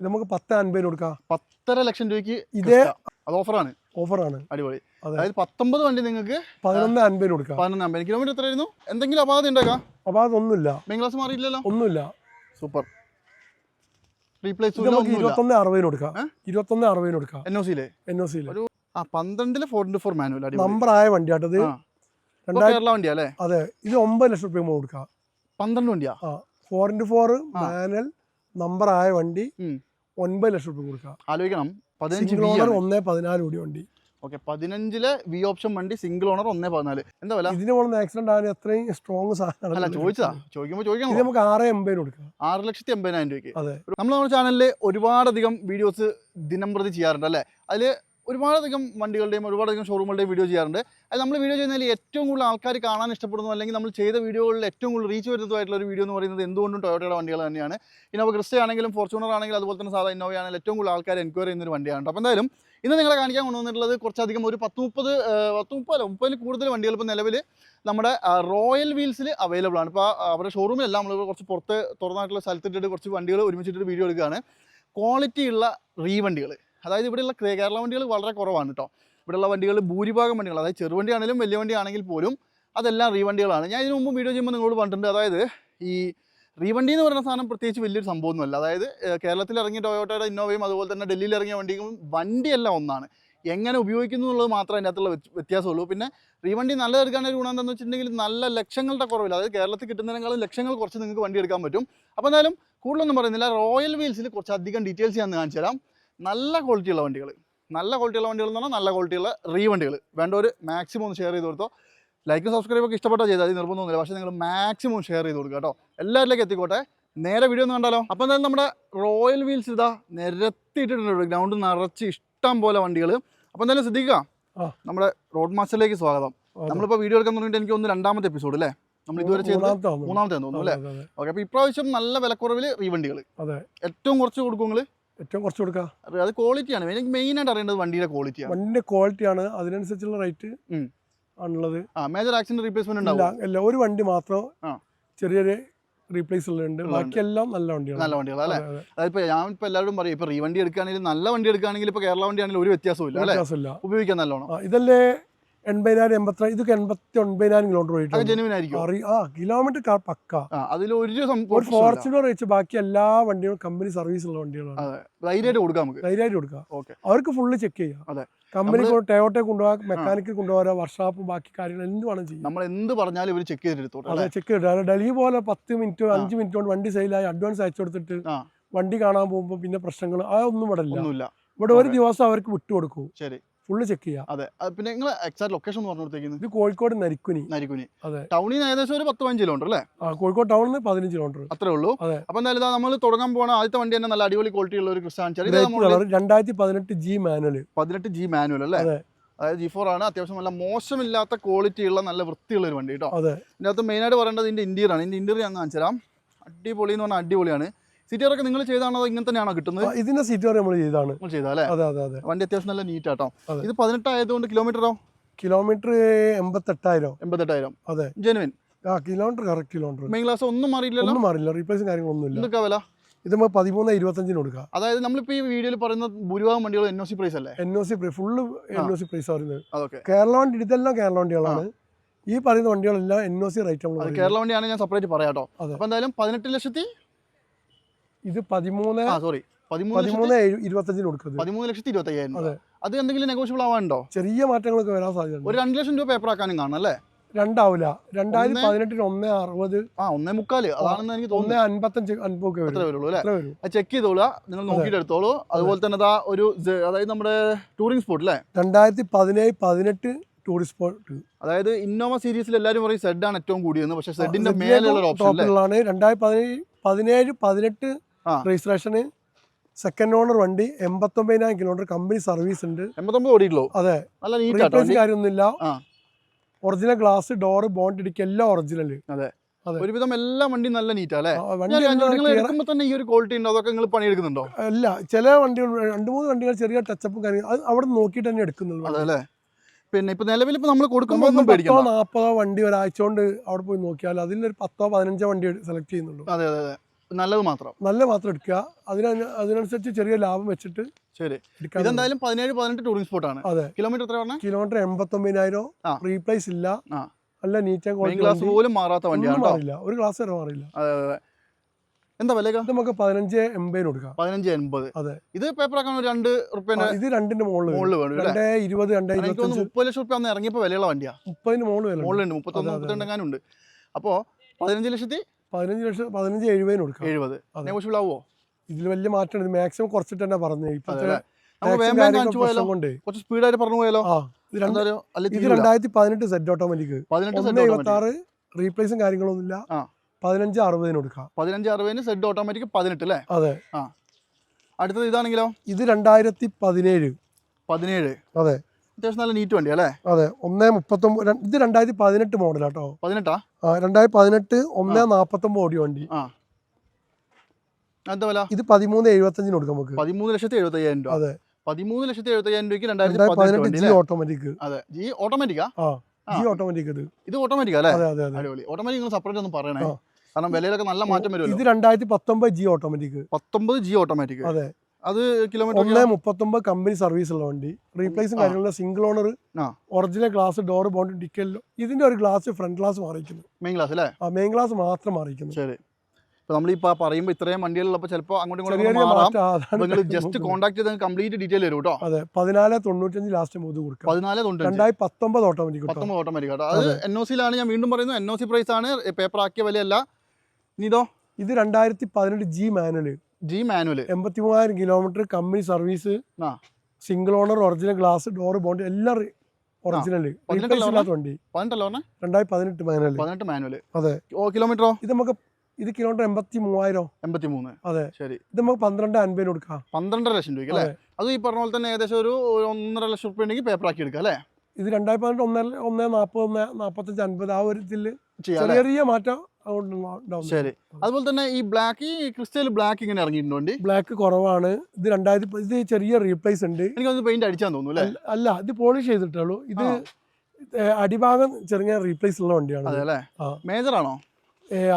നമുക്ക് പത്ത് അൻപതിന് കൊടുക്കാം. പത്തര ലക്ഷം രൂപയ്ക്ക് ഇതേ അത് ഓഫറാണ്. ഓഫറാണ്. അടിപൊളി. അതായത് പത്തൊമ്പത് വണ്ടി നിങ്ങൾക്ക് പതിനൊന്ന് അൻപതിന് കൊടുക്കാം. പതിനൊന്ന് അമ്പത് കിലോമീറ്റർ എത്രയായിരുന്നു? എന്തെങ്കിലും അപാകത ഉണ്ടാക്കാം അപ്പോൾ ഒന്നുമില്ല. ക്ലാസ് മാറിയില്ലല്ലോ ഒന്നുമില്ല. സൂപ്പർ. റീപ്ലേസ് ഇരുപത്തൊന്ന് അറുപതിന് കൊടുക്കാം. ഏ? ഇരുപത്തൊന്ന് അറുപതിന് കൊടുക്കാം. എൻ ഒ സിയിലെ? എൻ ഒ സിയിൽ ഒരു ആ പന്ത്രണ്ടിൽ four into four manual number ആയ വണ്ടിയാട്ടത് കേരള വണ്ടിയാ അല്ലേ? അതെ. ഇത് ഒമ്പത് ലക്ഷം രൂപ കൊടുക്കാം. പന്ത്രണ്ട് വണ്ടിയാ? ആ. ഫോർ ഇന്റു നമ്പർ ആയ വണ്ടി. ഒൻപത് ലക്ഷം രൂപ കൊടുക്കുക. ആലോചിക്കണം. പതിനഞ്ച് ഓണർ ആണ്. ഒന്നേ പതിനാല് കൂടി വണ്ടി. ഓക്കെ പതിനഞ്ചിലെ വി ഓപ്ഷൻ വണ്ടി സിംഗിൾ ഓണർ ഒന്നേ പതിനാല്. എന്താ വില? ഇതിന് പോകുന്ന ആക്സിഡന്റ് ആയാലും അത്രയും സ്ട്രോങ് അല്ല സാധനമാണ് ചോദിച്ചതാ. ചോദിക്കുമ്പോൾ ചോദിക്കാം നമുക്ക് ആറ് എൺപതിന് കൊടുക്കാം. ആറ് ലക്ഷത്തി എൺപതിനായിരം രൂപയ്ക്ക്. അതെ. നമ്മൾ നമ്മുടെ ചാനലിൽ ഒരുപാടധികം വീഡിയോസ് ദിനം പ്രതി ചെയ്യാറുണ്ട് അല്ലേ? അതിൽ ഒരുപാടധികം വണ്ടികളുടെയും ഒരുപാടധികം ഷോറൂമുകളുടെയും വീഡിയോ ചെയ്യാറുണ്ട്. അത് നമ്മൾ വീഡിയോ ചെയ്യുന്നതിൽ ഏറ്റവും കൂടുതൽ ആൾക്കാർ കാണാൻ ഇഷ്ടപ്പെടുന്നു അല്ലെങ്കിൽ നമ്മൾ ചെയ്ത വീഡിയോകളിൽ ഏറ്റവും കൂടുതൽ റീച്ച് വരുന്നതായിട്ടുള്ള ഒരു വീഡിയോ എന്ന് പറയുന്നത് എന്തുകൊണ്ടും ടൊയോട്ടയുടെ വണ്ടികൾ തന്നെയാണ്. ഇന്നോവ ക്രിസ്റ്റ ആണെങ്കിലും ഫോർച്യൂണർ ആണെങ്കിലും അതുപോലെ തന്നെ സാധാ ഇന്നോവ ആണെങ്കിലും ഏറ്റവും കൂടുതൽ ആൾക്കാർ എൻക്വയറി ചെയ്യുന്ന ഒരു വണ്ടിയാണ്. അപ്പോൾ എന്തായാലും ഇന്ന് നിങ്ങളെ കാണിക്കാൻ കൊണ്ടുവന്നിട്ടുള്ളത് കുറച്ചധികം ഒരു പത്ത് മുപ്പത് പത്ത് മുപ്പതല്ല മുപ്പതിൽ കൂടുതൽ വണ്ടികൾ ഇപ്പോൾ നിലവിൽ നമ്മുടെ റോയൽ വീൽസിൽ അവൈലബിൾ ആണ്. ഇപ്പോൾ അവരുടെ ഷോറൂമിലെല്ലാം നമ്മൾ കുറച്ച് പുറത്ത് തുറന്നായിട്ടുള്ള സ്ഥലത്തിട്ടിട്ട് കുറച്ച് വണ്ടികൾ ഒരുമിച്ചിട്ട് വീഡിയോ എടുക്കുകയാണ് ക്വാളിറ്റി ഉള്ള റീ വണ്ടികൾ അതായത് ഇവിടെയുള്ള കേരള വണ്ടികൾ വളരെ കുറവാണ് കേട്ടോ ഇവിടെയുള്ള വണ്ടികൾ ഭൂരിഭാഗം വണ്ടികൾ അതായത് ചെറുവണ്ടി ആണെങ്കിലും വലിയ വണ്ടി ആണെങ്കിൽ പോലും അതെല്ലാം റീവണ്ടികളാണ്. ഞാൻ ഇതിനു മുമ്പ് വീഡിയോ ചെയ്യുമ്പോൾ നിങ്ങളോട് പറഞ്ഞിട്ടുണ്ട്. അതായത് ഈ റീവണ്ടി എന്ന് പറയുന്ന സാധനം പ്രത്യേകിച്ച് വലിയൊരു സംഭവമൊന്നുമല്ല. അതായത് കേരളത്തിൽ ഇറങ്ങിയ ടൊയോട്ടയുടെ ഇന്നോവയും അതുപോലെ തന്നെ ഡൽഹിയിൽ ഇറങ്ങിയ വണ്ടിയും വണ്ടിയെല്ലാം ഒന്നാണ്. എങ്ങനെ ഉപയോഗിക്കുന്നു എന്നുള്ളത് മാത്രമേ അതിന്റെ അകത്തുള്ള വ്യത്യ- വ്യത്യാസമുള്ളൂ. പിന്നെ റീവണ്ടി നല്ലതെടുക്കാനൊരു ഗുണം എന്താണെന്ന് വെച്ചിട്ടുണ്ടെങ്കിൽ നല്ല ലക്ഷങ്ങളുടെ കുറവില്ല. അതായത് കേരളത്തിൽ കിട്ടുന്നതിനേക്കാളും ലക്ഷങ്ങൾ കുറച്ച് നിങ്ങൾക്ക് വണ്ടി എടുക്കാൻ പറ്റും. അപ്പോൾ എന്തായാലും കൂടുതലൊന്നും പറയുന്നില്ല. റോയൽ വീൽസിൽ കുറച്ച് അധികം ഡീറ്റെയിൽസ് ഞാൻ കാണിച്ചു തരാം. നല്ല ക്വാളിറ്റിയുള്ള വണ്ടികൾ നല്ല ക്വാളിറ്റിയുള്ള വണ്ടികൾ എന്ന് പറഞ്ഞാൽ നല്ല ക്വാളിറ്റിയുള്ള റീ വണ്ടികൾ വേണ്ട ഒരു മാക്സിമം ഒന്ന് ഷെയർ ചെയ്ത് കൊടുത്തോ. ലൈക്കും സബ്സ്ക്രൈബ് ഒക്കെ ഇഷ്ടപ്പെട്ടോ ചെയ്താൽ നിർബന്ധമൊന്നുമില്ല. പക്ഷേ നിങ്ങൾ മാക്സിമം ഷെയർ ചെയ്ത് കൊടുക്കുക കേട്ടോ. എല്ലാവരിലേക്ക് എത്തിക്കോട്ടെ. നേരെ വീഡിയോ ഒന്ന് കണ്ടാലോ? അപ്പോൾ എന്തായാലും നമ്മുടെ റോയൽ വീൽസ് ഇതാ നിരത്തിയിട്ടിട്ടുണ്ട് ഗ്രൗണ്ട് നിറച്ച് ഇഷ്ടം പോലെ വണ്ടികൾ അപ്പോൾ എന്തായാലും ശ്രദ്ധിക്കുക. നമ്മുടെ റോഡ് മാസ്റ്ററിലേക്ക് സ്വാഗതം. നമ്മളിപ്പോൾ വീഡിയോ എടുക്കാൻ തുടങ്ങിയിട്ട് എനിക്ക് ഒന്ന് രണ്ടാമത്തെ എപ്പിസോഡ് അല്ലേ? നമ്മൾ ഇതുവരെ ചെയ്ത മൂന്നാമത്തെ തോന്നുന്നു. അല്ലേ? ഓക്കെ അപ്പോൾ ഇപ്രാവശ്യം നല്ല വിലക്കുറവിൽ റീവണ്ടികൾ ഏറ്റവും കുറച്ച് കൊടുക്കും നിങ്ങൾ ഏറ്റവും കുറച്ച് കൊടുക്കാം. അത് ക്വാളിറ്റിയാണ് എനിക്ക് മെയിനായിട്ട് അറിയേണ്ടത് വണ്ടിയുടെ ക്വാളിറ്റിയാണ് വണ്ടിന്റെ ക്വാളിറ്റിയാണ് അതിനനുസരിച്ചുള്ള റേറ്റ്. ആണുള്ളത്. ആ മേജർ ആക്സിഡന്റ് റീപ്ലേസ്മെന്റ് ഉണ്ടാവും. ഇല്ല ഒരു വണ്ടി മാത്രം. ചെറിയൊരു റീപ്ലേസ് ഉള്ളുണ്ട് ഉള്ളതുണ്ട്. ബാക്കിയെല്ലാം നല്ല വണ്ടിയാണ് നല്ല വണ്ടികൾ അല്ലേ? അതെ, അതെ. അതായത് ഇപ്പോൾ ഞാൻ ഇപ്പൊ എല്ലാവരും പറയും ഇപ്പൊ റീവണ്ടി എടുക്കുകയാണെങ്കിൽ നല്ല വണ്ടി എടുക്കുകയാണെങ്കിൽ ഇപ്പൊ കേരള വണ്ടി ആണെങ്കിലും ഒരു വ്യത്യാസവും ഇല്ല അല്ലേ? വ്യത്യാസമില്ല. ഉപയോഗിക്കാൻ നല്ലോണം. ഇതല്ലേ എൺപതിനായിരം എൺപത്തിരണ്ട് ഇതൊക്കെ എൺപത്തി ഒൻപതിനായിരം കിലോമീറ്റർ ആ കിലോമീറ്റർ പക്ക. ആ അതിൽ ഒരു. ഫോർച്യൂണർ വെച്ച് ബാക്കി എല്ലാ വണ്ടികളും കമ്പനി സർവീസ് ഉള്ള വണ്ടികളാണ്. ധൈര്യമായിട്ട് കൊടുക്കാം നമുക്ക്. ധൈര്യമായിട്ട് കൊടുക്കാം. അവർക്ക് ഫുള്ള് ചെക്ക് ചെയ്യാം. കമ്പനി ടയോട്ടെ കൊണ്ടുപോകാം മെക്കാനിക്കിൽ കൊണ്ടുപോകാം വർഷാപ്പ് ബാക്കി കാര്യങ്ങൾ എന്ത് വേണം ചെയ്യാം. നമ്മൾ എന്ത് പറഞ്ഞാലും ഇവർ ചെക്ക് ചെയ്തിട്ട് അതെ ചെക്ക് ചെയ്തിട്ട്. ഡൽഹി പോലെ പത്ത് മിനിറ്റ്. അഞ്ച് മിനിറ്റ് കൊണ്ട് വണ്ടി സെയിലായി അഡ്വാൻസ് അയച്ചു കൊടുത്തിട്ട് വണ്ടി കാണാൻ പോകുമ്പോൾ പിന്നെ പ്രശ്നങ്ങൾ അതൊന്നും ഇവിടെ ഇല്ല. ഇവിടെ ഒരു ദിവസം അവർക്ക് വിട്ടുകൊടുക്കും. ശരി. ഫുള്ള് ചെക്ക് ചെയ്യാം. അതെ. പിന്നെ നിങ്ങൾ എക്സാക്ട് ലൊക്കേഷൻ ഒന്ന് പറഞ്ഞു കൊടുത്തേക്കുന്നത് ഇത് കോഴിക്കോട് നരിക്കുനി. നരിക്കുനി. അതെ. ടൗണിൽ നിന്ന് ഏകദേശം ഒരു പത്ത് പതിനഞ്ച് കിലോമീറ്റർ അല്ലേ? ആ കോഴിക്കോട് ടൗണിൽ നിന്ന് പതിനഞ്ച് കിലോമീറ്റർ അത്രേ ഉള്ളൂ. അതെ. അപ്പൊ എന്തായാലും നമ്മൾ തുടങ്ങാൻ പോണ ആദ്യത്തെ വണ്ടി തന്നെ നല്ല അടിപൊളി ക്വാളിറ്റി ഉള്ള ഒരു ഇത് കളർ രണ്ടായിരത്തി പതിനെട്ട് ജി മാനുവൽ പതിനെട്ട് ജി മാനുവൽ അല്ലേ? അതെ. അതായത് ജി ഫോർ ആണ്. അത്യാവശ്യം നല്ല മോശമില്ലാത്ത ക്വാളിറ്റി ഉള്ള നല്ല വൃത്തിയുള്ള ഒരു വണ്ടി കേട്ടോ. അതെ. ഇതിനകത്ത് മെയിനായിട്ട് പറയേണ്ടത് ഇതിന്റെ ഇന്റീരിയർ ആണ്. ഇതിന്റെ ഇന്റീരിയർ ഞാൻ കാണിച്ചു തരാം അടിപൊളി എന്ന് പറഞ്ഞാൽ അടിപൊളിയാണ്. സീറ്റിയർ ഒക്കെ നിങ്ങൾ ചെയ്താണോ ഇങ്ങനെ തന്നെയാണോ കിട്ടുന്നത്? ഇതിന്റെ സിറ്റിയർ നമ്മൾ ചെയ്താണ്. അതെ അതെ അതെ. വണ്ടി അത്യാവശ്യം നല്ല നീറ്റ് ആട്ടോ. ഇത് പതിനെട്ടായതുകൊണ്ട് കിലോമീറ്ററോ കിലോമീറ്റർ എൺപത്തെട്ടായിരം. എൺപത്തെട്ടായിരം. അതെ. ജെനുവിൻ ആ kilometre correct kilometre main class ഒന്നും മാറിയില്ലല്ലോ ഒന്നും മാറില്ല റീപ്ലേസും കാര്യങ്ങളൊന്നുമില്ല. എന്തൊക്കെ വില? ഇത് നമ്മൾ പതിമൂന്ന് ഇരുപത്തഞ്ചിന് കൊടുക്കുക അതായത് നമ്മളിപ്പോൾ ഈ വീഡിയോയിൽ പറയുന്ന ഭൂരിഭാഗം വണ്ടികൾ എൻ ഒ സി പ്രൈസ് അല്ലേ? N O C full N O C price പറയുന്നത് കേരള വണ്ടി ഇതെല്ലാം കേരള വണ്ടികളാണ്. ഈ പറയുന്ന വണ്ടികളെല്ലാം N O C rate Kerala വണ്ടിയാണ് ഞാൻ സെപ്പറേറ്റ് പറയാട്ടോ. കേട്ടോ അപ്പോൾ എന്തായാലും പതിനെട്ട് ലക്ഷത്തി ഇത് പതിമൂന്ന് സോറി പതിമൂന്ന് ഇരുപത്തഞ്ചിന് കൊടുക്കുന്നത് പതിമൂന്ന് ലക്ഷത്തി ഇരുപത്തി അയ്യായിരം അതെ. അത് എന്തെങ്കിലും നെഗോഷ്യബിൾ ആവാനുണ്ടോ? ചെറിയ മാറ്റങ്ങളൊക്കെ വരാൻ സാധ്യതയുണ്ട്. ഒരു രണ്ട് ലക്ഷം രൂപ പേപ്പർ ആക്കാനും കാണും അല്ലേ? രണ്ടാവില്ല രണ്ടായിരത്തി പതിനെട്ടിന് ഒന്ന് അറുപത്. ആ ഒന്നേ മുക്കാൽ. അതാണെന്ന് എനിക്ക് തോന്നുന്നത് അൻപത്തഞ്ച് അൻപതൊക്കെ വരുള്ളൂ അല്ലേ? അത് ചെക്ക് ചെയ്തോളൂ നിങ്ങൾ നോക്കിയിട്ട് എടുത്തോളൂ. അതുപോലെ തന്നെ ദാ ഒരു അതായത് നമ്മുടെ ടൂറിംഗ് സ്പോട്ട് അല്ലേ? രണ്ടായിരത്തി പതിനേഴ് പതിനെട്ട് ടൂറിസ്റ്റ് സ്പോട്ട് അതായത് ഇന്നോവ സീരീസിൽ എല്ലാവരും പറയും സെഡ് ആണ് ഏറ്റവും കൂടിയെന്ന്. പക്ഷേ സെഡിന്റെ മേലെയുള്ള ഓപ്ഷൻ ടോപ്പിലാണ് രണ്ടായിരത്തി പതിനേഴ് പതിനെട്ട്. രജിസ്ട്രേഷന് സെക്കൻഡ് ഓണർ വണ്ടി എൺപത്തൊമ്പതിനായിരം കിലോമീറ്റർ കമ്പനി സർവീസ് ഉണ്ട്. എൺപത്തൊമ്പത് ഓടിയിട്ടുള്ളൂ. അതെ. റീപ്ലേസ് കാര്യമൊന്നുമില്ല. ഒറിജിനൽ ഗ്ലാസ് ഡോർ ബോണ്ട് ഇടിക്കുക എല്ലാം ഒറിജിനൽ അതെ. ഒരുവിധം എല്ലാ വണ്ടിയും നല്ല നീറ്റാ അല്ലേ വണ്ടി എടുക്കുമ്പോൾ തന്നെ ഈ ഒരു ക്വാളിറ്റി ഉണ്ടോ? അതൊക്കെ നിങ്ങൾ പണിയെടുക്കുന്നുണ്ടോ? അല്ല ചില വണ്ടികൾ രണ്ട് മൂന്ന് വണ്ടികൾ ചെറിയ ടച്ചപ്പും കാര്യങ്ങൾ അത് അവിടെ നോക്കിയിട്ട് തന്നെ എടുക്കുന്നുള്ളൂ അല്ലേ പിന്നെ ഇപ്പൊ നിലവിൽ ഇപ്പൊ നമ്മൾ കൊടുക്കുമ്പോൾ ഒന്നും പത്തോ നാൽപ്പതോ വണ്ടി ഒരാഴ്ച കൊണ്ട് അവിടെ പോയി നോക്കിയാൽ അതിലൊരു പത്തോ പതിനഞ്ചോ വണ്ടി സെലക്ട് ചെയ്യുന്നുള്ളൂ. അതെ അതെ അതെ. നല്ലത് മാത്രം. നല്ല മാത്രം എടുക്കുക. അതിന് അതിനനുസരിച്ച് ചെറിയ ലാഭം വെച്ചിട്ട് ശരി. ഇതെന്തായാലും പതിനേഴ് പതിനെട്ട് ടൂറിംഗ് സ്പോട്ടാണ് അതെ. കിലോമീറ്റർ എത്ര പറഞ്ഞാൽ കിലോമീറ്റർ എൺപത്തൊമ്പതിനായിരം. റീപ്ലേസ് ഇല്ല. നല്ല നീറ്റ് ക്വാളിറ്റി പോലും മാറാത്ത വണ്ടിയാണ് മാറില്ല. ഒരു ക്ലാസ് വരെ മാറില്ല. എന്താ വില നമുക്ക് പതിനഞ്ച് എൺപതിന് കൊടുക്കാം. പതിനഞ്ച് എൺപത്. അതെ. ഇത് പേപ്പർ ആക്കാൻ രണ്ട് റുപ്യ ഇത് രണ്ടിന്റെ മുകളിൽ മുകളിൽ വേണം രണ്ടേ ഇരുപത് രണ്ടേ മുപ്പത് ലക്ഷം റുപ്യ അന്ന് ഇറങ്ങിയപ്പോൾ വിലയുള്ള വണ്ടിയാണ് മുപ്പതിന് മുകളിൽ. മുകളിലുണ്ട്. മുപ്പത്തൊന്ന് അതെ, അപ്പോൾ പതിനഞ്ച് ലക്ഷത്തി പതിനഞ്ച് ലക്ഷം പതിനഞ്ച് എഴുപതിന് കൊടുക്കാം. എഴുപത്. അതെ. നെഗോഷ്യബിൾ ആവുമോ ഇതിൽ വലിയ മാറ്റം മാക്സിമം കുറച്ചിട്ട് തന്നെ പറഞ്ഞു. ഇപ്പോഴത്തെ കുറച്ച് സ്പീഡായിട്ട് പറഞ്ഞു പോയാലോ? ഇത്. രണ്ടായിരത്തി പതിനെട്ട് സെറ്റ് ഓട്ടോമാറ്റിക് എഴുപത്തി ആറ് റീപ്ലേസും കാര്യങ്ങളൊന്നുമില്ല. ഇല്ല പതിനഞ്ച് അറുപതിന് കൊടുക്കാം. പതിനഞ്ച് അറുപതിന് സെറ്റ് ഓട്ടോമാറ്റിക് പതിനെട്ട് അല്ലേ? അതെ. അടുത്തത് ഇതാണെങ്കിലോ? ഇത് രണ്ടായിരത്തി പതിനേഴ്. പതിനേഴ്. അതെ. അത്യാവശ്യം നല്ല നീറ്റ് വണ്ടി അല്ലേ? അതെ. ഒന്നേ മുപ്പത്തൊമ്പത് ഇത് രണ്ടായിരത്തി പതിനെട്ട് മോഡലാട്ടോ പതിനെട്ടാ? രണ്ടായിരത്തി പതിനെട്ട് ഒന്ന് നാപ്പത്തൊമ്പത് ഓടി വണ്ടി. ഇത് പതിമൂന്ന് എഴുപത്തഞ്ചിന് കൊടുക്കാം നമുക്ക്. പതിമൂന്ന് ലക്ഷത്തി എഴുപത്തയ്യായിരം രൂപ. അതെ. പതിമൂന്ന് ലക്ഷത്തി എഴുപത്തയ്യായിരം രൂപയ്ക്ക് രണ്ടായിരത്തി പതിനെട്ട് ജി ഓട്ടോമാറ്റിക് അതെ. ജി ഓട്ടോമാറ്റിക്കാ. ജി ഓട്ടോമാറ്റിക് ഇത്. ഇത് ഓട്ടോമാറ്റിക്കാ അല്ലേ? അതെ അതെ അതെ. അടിപൊളി. ഓട്ടോമാറ്റിക് നിങ്ങൾ സെപ്പറേറ്റ് ഒന്നും പറയണേ. കാരണം വിലയിലൊക്കെ നല്ല മാറ്റം വരുമല്ലോ. ഇത് രണ്ടായിരത്തി പത്തൊമ്പത് ജി ഓട്ടോമാറ്റിക് പത്തൊമ്പത് ജി ഓട്ടോമാറ്റിക് അതെ. അത് കിലോമീറ്റർ ഒന്നേ മുപ്പത്തൊമ്പത് കമ്പനി സർവീസ് ഉള്ള വണ്ടി. റീപ്ലേസും. കാര്യങ്ങളുള്ള single owner. Original glass door bonnet ഡിക്കലിലും ഇതിന്റെ ഒരു ഗ്ലാസ് ഫ്രണ്ട് ഗ്ലാസ് മാറിയിരിക്കുന്നു. മെയിൻ ഗ്ലാസ് അല്ലേ? ആ മെയിൻ ഗ്ലാസ് മാത്രം മാറിയിരിക്കുന്നു. ശരി. ഇപ്പൊ നമ്മളിപ്പോ പറയുമ്പോൾ ഇത്രയും വണ്ടികളുള്ളപ്പോൾ ചിലപ്പോൾ അങ്ങോട്ടും ഇങ്ങോട്ടും മാറാം. നിങ്ങൾ ജസ്റ്റ് കോൺടാക്ട് ചെയ്ത് കംപ്ലീറ്റ് ഡീറ്റെയിൽ വരും കേട്ടോ അതെ പതിനാല് തൊണ്ണൂറ്റഞ്ച് ലാസ്റ്റ് മുതൽ കൊടുക്കുക പതിനാല് തൊണ്ണൂറ്റി രണ്ടായിരത്തി പത്തൊമ്പത് ഓട്ടോമാറ്റിക് പത്തൊമ്പത് ഓട്ടോമാറ്റിക് കേട്ടോ അത് എൻ ഒ സിയിലാണ് ഞാൻ വീണ്ടും പറയുന്നത്. എൻ ഒ സി പ്രൈസ് ആണ് പേപ്പർ ആക്കിയ വിലയല്ല. ഇനി ഇതോ? ഇത് രണ്ടായിരത്തി പതിനെട്ട് ജി മാനുവൽ ജി മാനുവൽ എൺപത്തി മൂവായിരം kilometre company service. Single owner original glass door bonnet എല്ലാം ഒറിജിനൽ. വണ്ടി. രണ്ടായിരത്തി പതിനെട്ട് മാനുവൽ പതിനെട്ട് മാനുവൽ അതെ. കിലോമീറ്ററോ? ഇത് നമുക്ക് ഇത് കിലോമീറ്റർ എൺപത്തി മൂവായിരം എൺപത്തി മൂന്ന് അതെ. ശരി. ഇത് നമുക്ക് പന്ത്രണ്ട് അൻപതിന് കൊടുക്കാം. പന്ത്രണ്ടര ലക്ഷം രൂപ അല്ലേ? അത്. ഈ പറഞ്ഞ പോലെ തന്നെ ഏകദേശം ഒരു ഒന്നര ലക്ഷം രൂപ ഉണ്ടെങ്കിൽ പേപ്പർ ആക്കി എടുക്കാം അല്ലേ? ഇത് രണ്ടായിരത്തി പതിനെട്ട് ഒന്നര ഒന്ന് നാൽപ്പത് ഒന്ന് നാൽപ്പത്തഞ്ച് അൻപത് ആ ഒരു ഇതിൽ ചെറിയ മാറ്റം ശരി. അതുപോലെ തന്നെ ഈ ബ്ലാക്ക് ഈ ക്രിസ്റ്റൽ ബ്ലാക്ക് ഇങ്ങനെ ഇറങ്ങിയിട്ടുണ്ട് ബ്ലാക്ക് കുറവാണ്. ഇത് രണ്ടായിരത്തി ഇത് ചെറിയ റീപ്ലേസ് ഉണ്ട്. എനിക്കൊന്ന് പെയിന്റ് അടിച്ചാൻ തോന്നുന്നു അല്ലേ? അല്ല- ഇത് പോളിഷ് ചെയ്തിട്ടുള്ളൂ ഇത് അടിഭാഗം ചെറിയ റീപ്ലേസ് ഉള്ള വണ്ടിയാണ്. മേജർ ആണോ?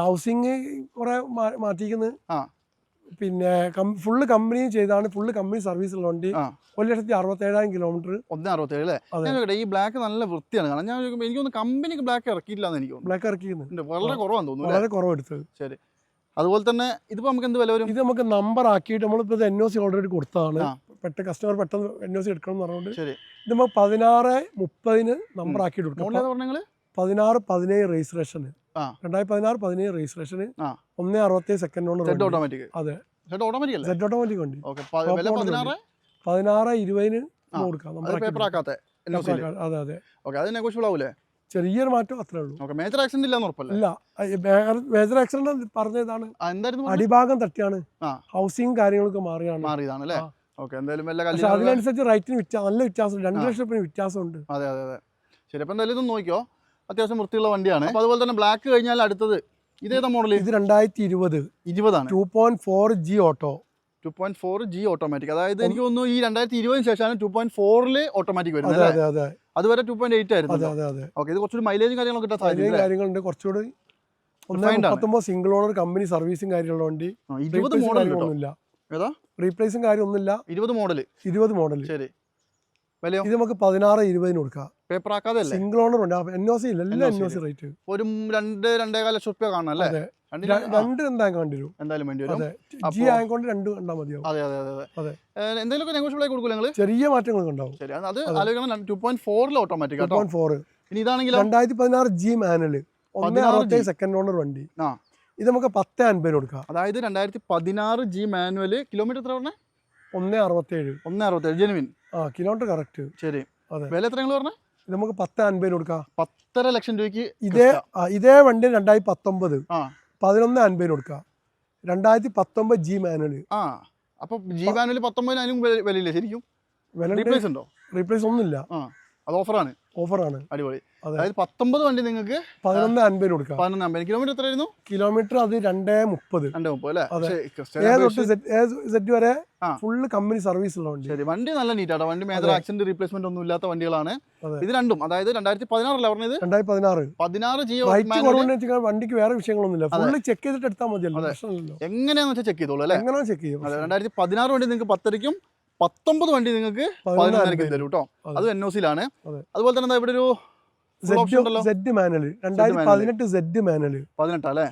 ഹൗസിങ് കുറെ മാറ്റിയിരിക്കുന്നത് ആ. പിന്നെ ഫുള്ള് കമ്പനി ചെയ്താണ്. ഫുള്ള് കമ്പനി സർവീസ് ഉള്ള വണ്ടി. ഒരു ലക്ഷത്തി അറുപത്തേഴായിരം കിലോമീറ്റർ ഒന്ന് അറുപത്തേഴ് അല്ലേ ഈ ബ്ലാക്ക് നല്ല വൃത്തിയാണ്. കാരണം ഞാൻ എനിക്കൊന്ന് കമ്പനിക്ക് ബ്ലാക്ക് ഇറക്കിയില്ല എന്ന് എനിക്ക് ബ്ലാക്ക് ഇറക്കിയിരുന്നു വളരെ കുറവാണ് തോന്നുന്നു വളരെ കുറവ് എടുത്തത് അതുപോലെ തന്നെ ഇതിപ്പോ നമുക്ക് എന്ത് വില വരും? ഇത് നമുക്ക് നമ്പർ ആക്കിയിട്ട് നമ്മളിപ്പോ എൻ ഒ സി ഓൾറെഡി കൊടുത്തതാണ്. പെട്ട പെട്ടെന്ന് കസ്റ്റമർ പെട്ടെന്ന് എൻ ഒ സി എടുക്കണം എന്ന് പറഞ്ഞുകൊണ്ട് ശരി. ഇത് നമുക്ക് പതിനാറ് മുപ്പതിന് നമ്പർ ആക്കിയിട്ട് കൊടുക്കാം പതിനാറ് പതിനേഴ് രജിസ്ട്രേഷന് ആ. രണ്ടായിരത്തി പതിനാറ് പതിനേഴ് രജിസ്ട്രേഷന്. ഒന്നേ അറുപത്തേഴ് സെക്കൻഡ് ഓട്ടോമാറ്റിക് അതെ. സെറ്റ് ഓട്ടോമാറ്റിക് പതിനാറ്? ഇരുപതിന് കൊടുക്കാം. അത്. അതെ ചെറിയൊരു മാറ്റം അത്രേ ഉള്ളൂ. മേജർ ആക്സിഡന്റ് ഇല്ല. മേജർ ആക്സിഡന്റ് പറഞ്ഞതാണ് എന്തായിരുന്നു പറഞ്ഞത്? അടിഭാഗം തട്ടിയാണ്. ഹൗസിംഗ് കാര്യങ്ങളൊക്കെ മാറിയാണ്. മാറിയതാണ് അല്ലേ? അതിനനുസരിച്ച് റേറ്റിന് വ്യത്യാസം നല്ല വ്യത്യാസം രണ്ട് ലക്ഷത്തിന് വ്യത്യാസമുണ്ട്. അതെ അതെ അതെ. ശരി അപ്പൊ എന്തായാലും ഇതൊന്ന് നോക്കിയോ അത്യാവശ്യം വൃത്തിയുള്ള വണ്ടിയാണ്. അപ്പോൾ അതുപോലെ തന്നെ ബ്ലാക്ക് കഴിഞ്ഞാൽ അടുത്തത് ഇതേതാ മോഡൽ ഇത് രണ്ടായിരത്തി ഇരുപത് ഇരുപതാണ്. Two point four G auto two point four G automatic അതായത് എനിക്ക് തോന്നുന്നു ഈ രണ്ടായിരത്തി ഇരുപതിന് ശേഷമാണ് ടു പോയിന്റ് ഫോറിൽ ഓട്ടോമാറ്റിക് വരുന്നത് അതെ അതെ അതെ. അതുവരെ ടു പോയിന്റ് എയ്റ്റ് ആയിരുന്നു. അതെ അതെ ഓക്കെ ഇത് കുറച്ചൊരു മൈലേജും കാര്യങ്ങളൊക്കെ കിട്ടാൻ സാധ്യത കാര്യങ്ങളുണ്ട്. കുറച്ചുകൂടി. മുപ്പത്തൊമ്പത് സിംഗിൾ ഓണർ കമ്പനി സർവീസും കാര്യമുള്ള വണ്ടി. ഇരുപത് മോഡൽ ഒന്നുമില്ല റീപ്ലേസും കാര്യമൊന്നുമില്ല. ഇരുപത് മോഡൽ ഇരുപത് മോഡൽ ശരി. വിലയോ ഇത് നമുക്ക് പതിനാറ് ഇരുപതിന് കൊടുക്കാം. പേപ്പർ ആക്കാതെ സിംഗിൾ ഓണർ ഉണ്ട്. എൻ ഒ സി ഇല്ല. എല്ലാം എൻ ഒ സി റേറ്റ് ഒരു രണ്ട് രണ്ടേകാല ലക്ഷം റുപ്യ കാണണം അല്ലേ? രണ്ട് എന്തായാലും കണ്ടി വരും. എന്തായാലും വേണ്ടി വരും. ജി ആയതുകൊണ്ട് രണ്ട് കണ്ടാൽ മതിയാവും. അതെ അതെ അതെ അതെ. എന്തെങ്കിലുമൊക്കെ നെഗോഷ്യബിൾ ആയി കൊടുക്കും നിങ്ങൾ ചെറിയ മാറ്റങ്ങളൊക്കെ ഉണ്ടാവും. ശരി അത്. ആലോചിക്കണം. ടു പോയിന്റ് ഫോറിൽ ഓട്ടോമാറ്റിക് ടു പോയിന്റ് ഫോർ ഇനി ഇതാണെങ്കിൽ രണ്ടായിരത്തി പതിനാറ് ജി മാനുവൽ ഒന്ന് 16 അറുപത്തേഴ് സെക്കൻഡ് ഓണർ വണ്ടി. ഇത് നമുക്ക് പത്ത് അൻപത് കൊടുക്കാം. അതായത് രണ്ടായിരത്തി പതിനാറ് ജി മാനുവൽ കിലോമീറ്റർ എത്ര പറഞ്ഞേ? ഒന്നേ അറുപത്തേഴ്. ഒന്ന് അറുപത്തേഴ് ജെനുവിൻ ആ കിലോമീറ്റർ കറക്റ്റ് ശരി. അതെ. വില എത്ര നിങ്ങൾ പറഞ്ഞേ? ഇത് നമുക്ക് പത്ത് അൻപതിന് കൊടുക്കാം. പത്തര ലക്ഷം രൂപയ്ക്ക് ഇതേ ഇതേ വണ്ടി രണ്ടായിരത്തി പത്തൊമ്പത്. പതിനൊന്ന് അൻപതിന് കൊടുക്കാം. രണ്ടായിരത്തി പത്തൊമ്പത് ജി മാനുവൽ ആ അപ്പൊ ജി മാനുവൽ പത്തൊമ്പതിന് അതിനും വില- വിലയില്ല? ശരിക്കും? വില റീപ്ലേസ് ഉണ്ടോ? റീപ്ലേസ് ഒന്നുമില്ല. ആ. അത് ഓഫറാണ്. ഓഫറാണ്. അടിപൊളി. അതായത് പത്തൊമ്പത് വണ്ടി നിങ്ങൾക്ക് പതിനൊന്ന് അൻപതിന് കൊടുക്കാം. പതിനൊന്ന് അമ്പത് കിലോമീറ്റർ എത്രയായിരുന്നു? കിലോമീറ്റർ അത് രണ്ടേ മുപ്പത്. രണ്ടേ മുപ്പത് അല്ലേ? വരെ. ഫുള്ള് കമ്പനി സർവീസ് ഉള്ള വണ്ടി. ശരി വണ്ടി നല്ല നീറ്റാട്ടോ വണ്ടി മേജർ. ആക്സിഡന്റ് റീപ്ലേസ്മെന്റ് ഒന്നും ഇല്ലാത്ത വണ്ടികളാണ്. ഇത് രണ്ടും അതായത് രണ്ടായിരത്തി പതിനാറല്ല പറഞ്ഞത്? രണ്ടായിരത്തി പതിനാറ് പതിനാറ് ജി റൈറ്റ് കുറവുണ്ടെന്ന് വെച്ചാൽ വണ്ടിക്ക് വേറെ വിഷയങ്ങളൊന്നുമില്ല. ഫുള്ള് ചെക്ക് ചെയ്തിട്ട് എടുത്താൽ മതിയല്ലോ എങ്ങനെയാണെന്ന് വെച്ചാൽ ചെക്ക് ചെയ്തോളൂ അല്ലേ? എങ്ങനെയാണ് ചെക്ക് ചെയ്യും? രണ്ടായിരത്തി പതിനാറ് വണ്ടി നിങ്ങൾക്ക് പത്തരയ്ക്കും പത്തൊമ്പത് വണ്ടി നിങ്ങൾക്ക് പതിനൊന്ന് പതിനൊന്നരയ്ക്കും തരും കേട്ടോ. അത് എൻ ഒ സിയിലാണ്. അതെ. അതുപോലെ തന്നെ ഇവിടെ ഒരു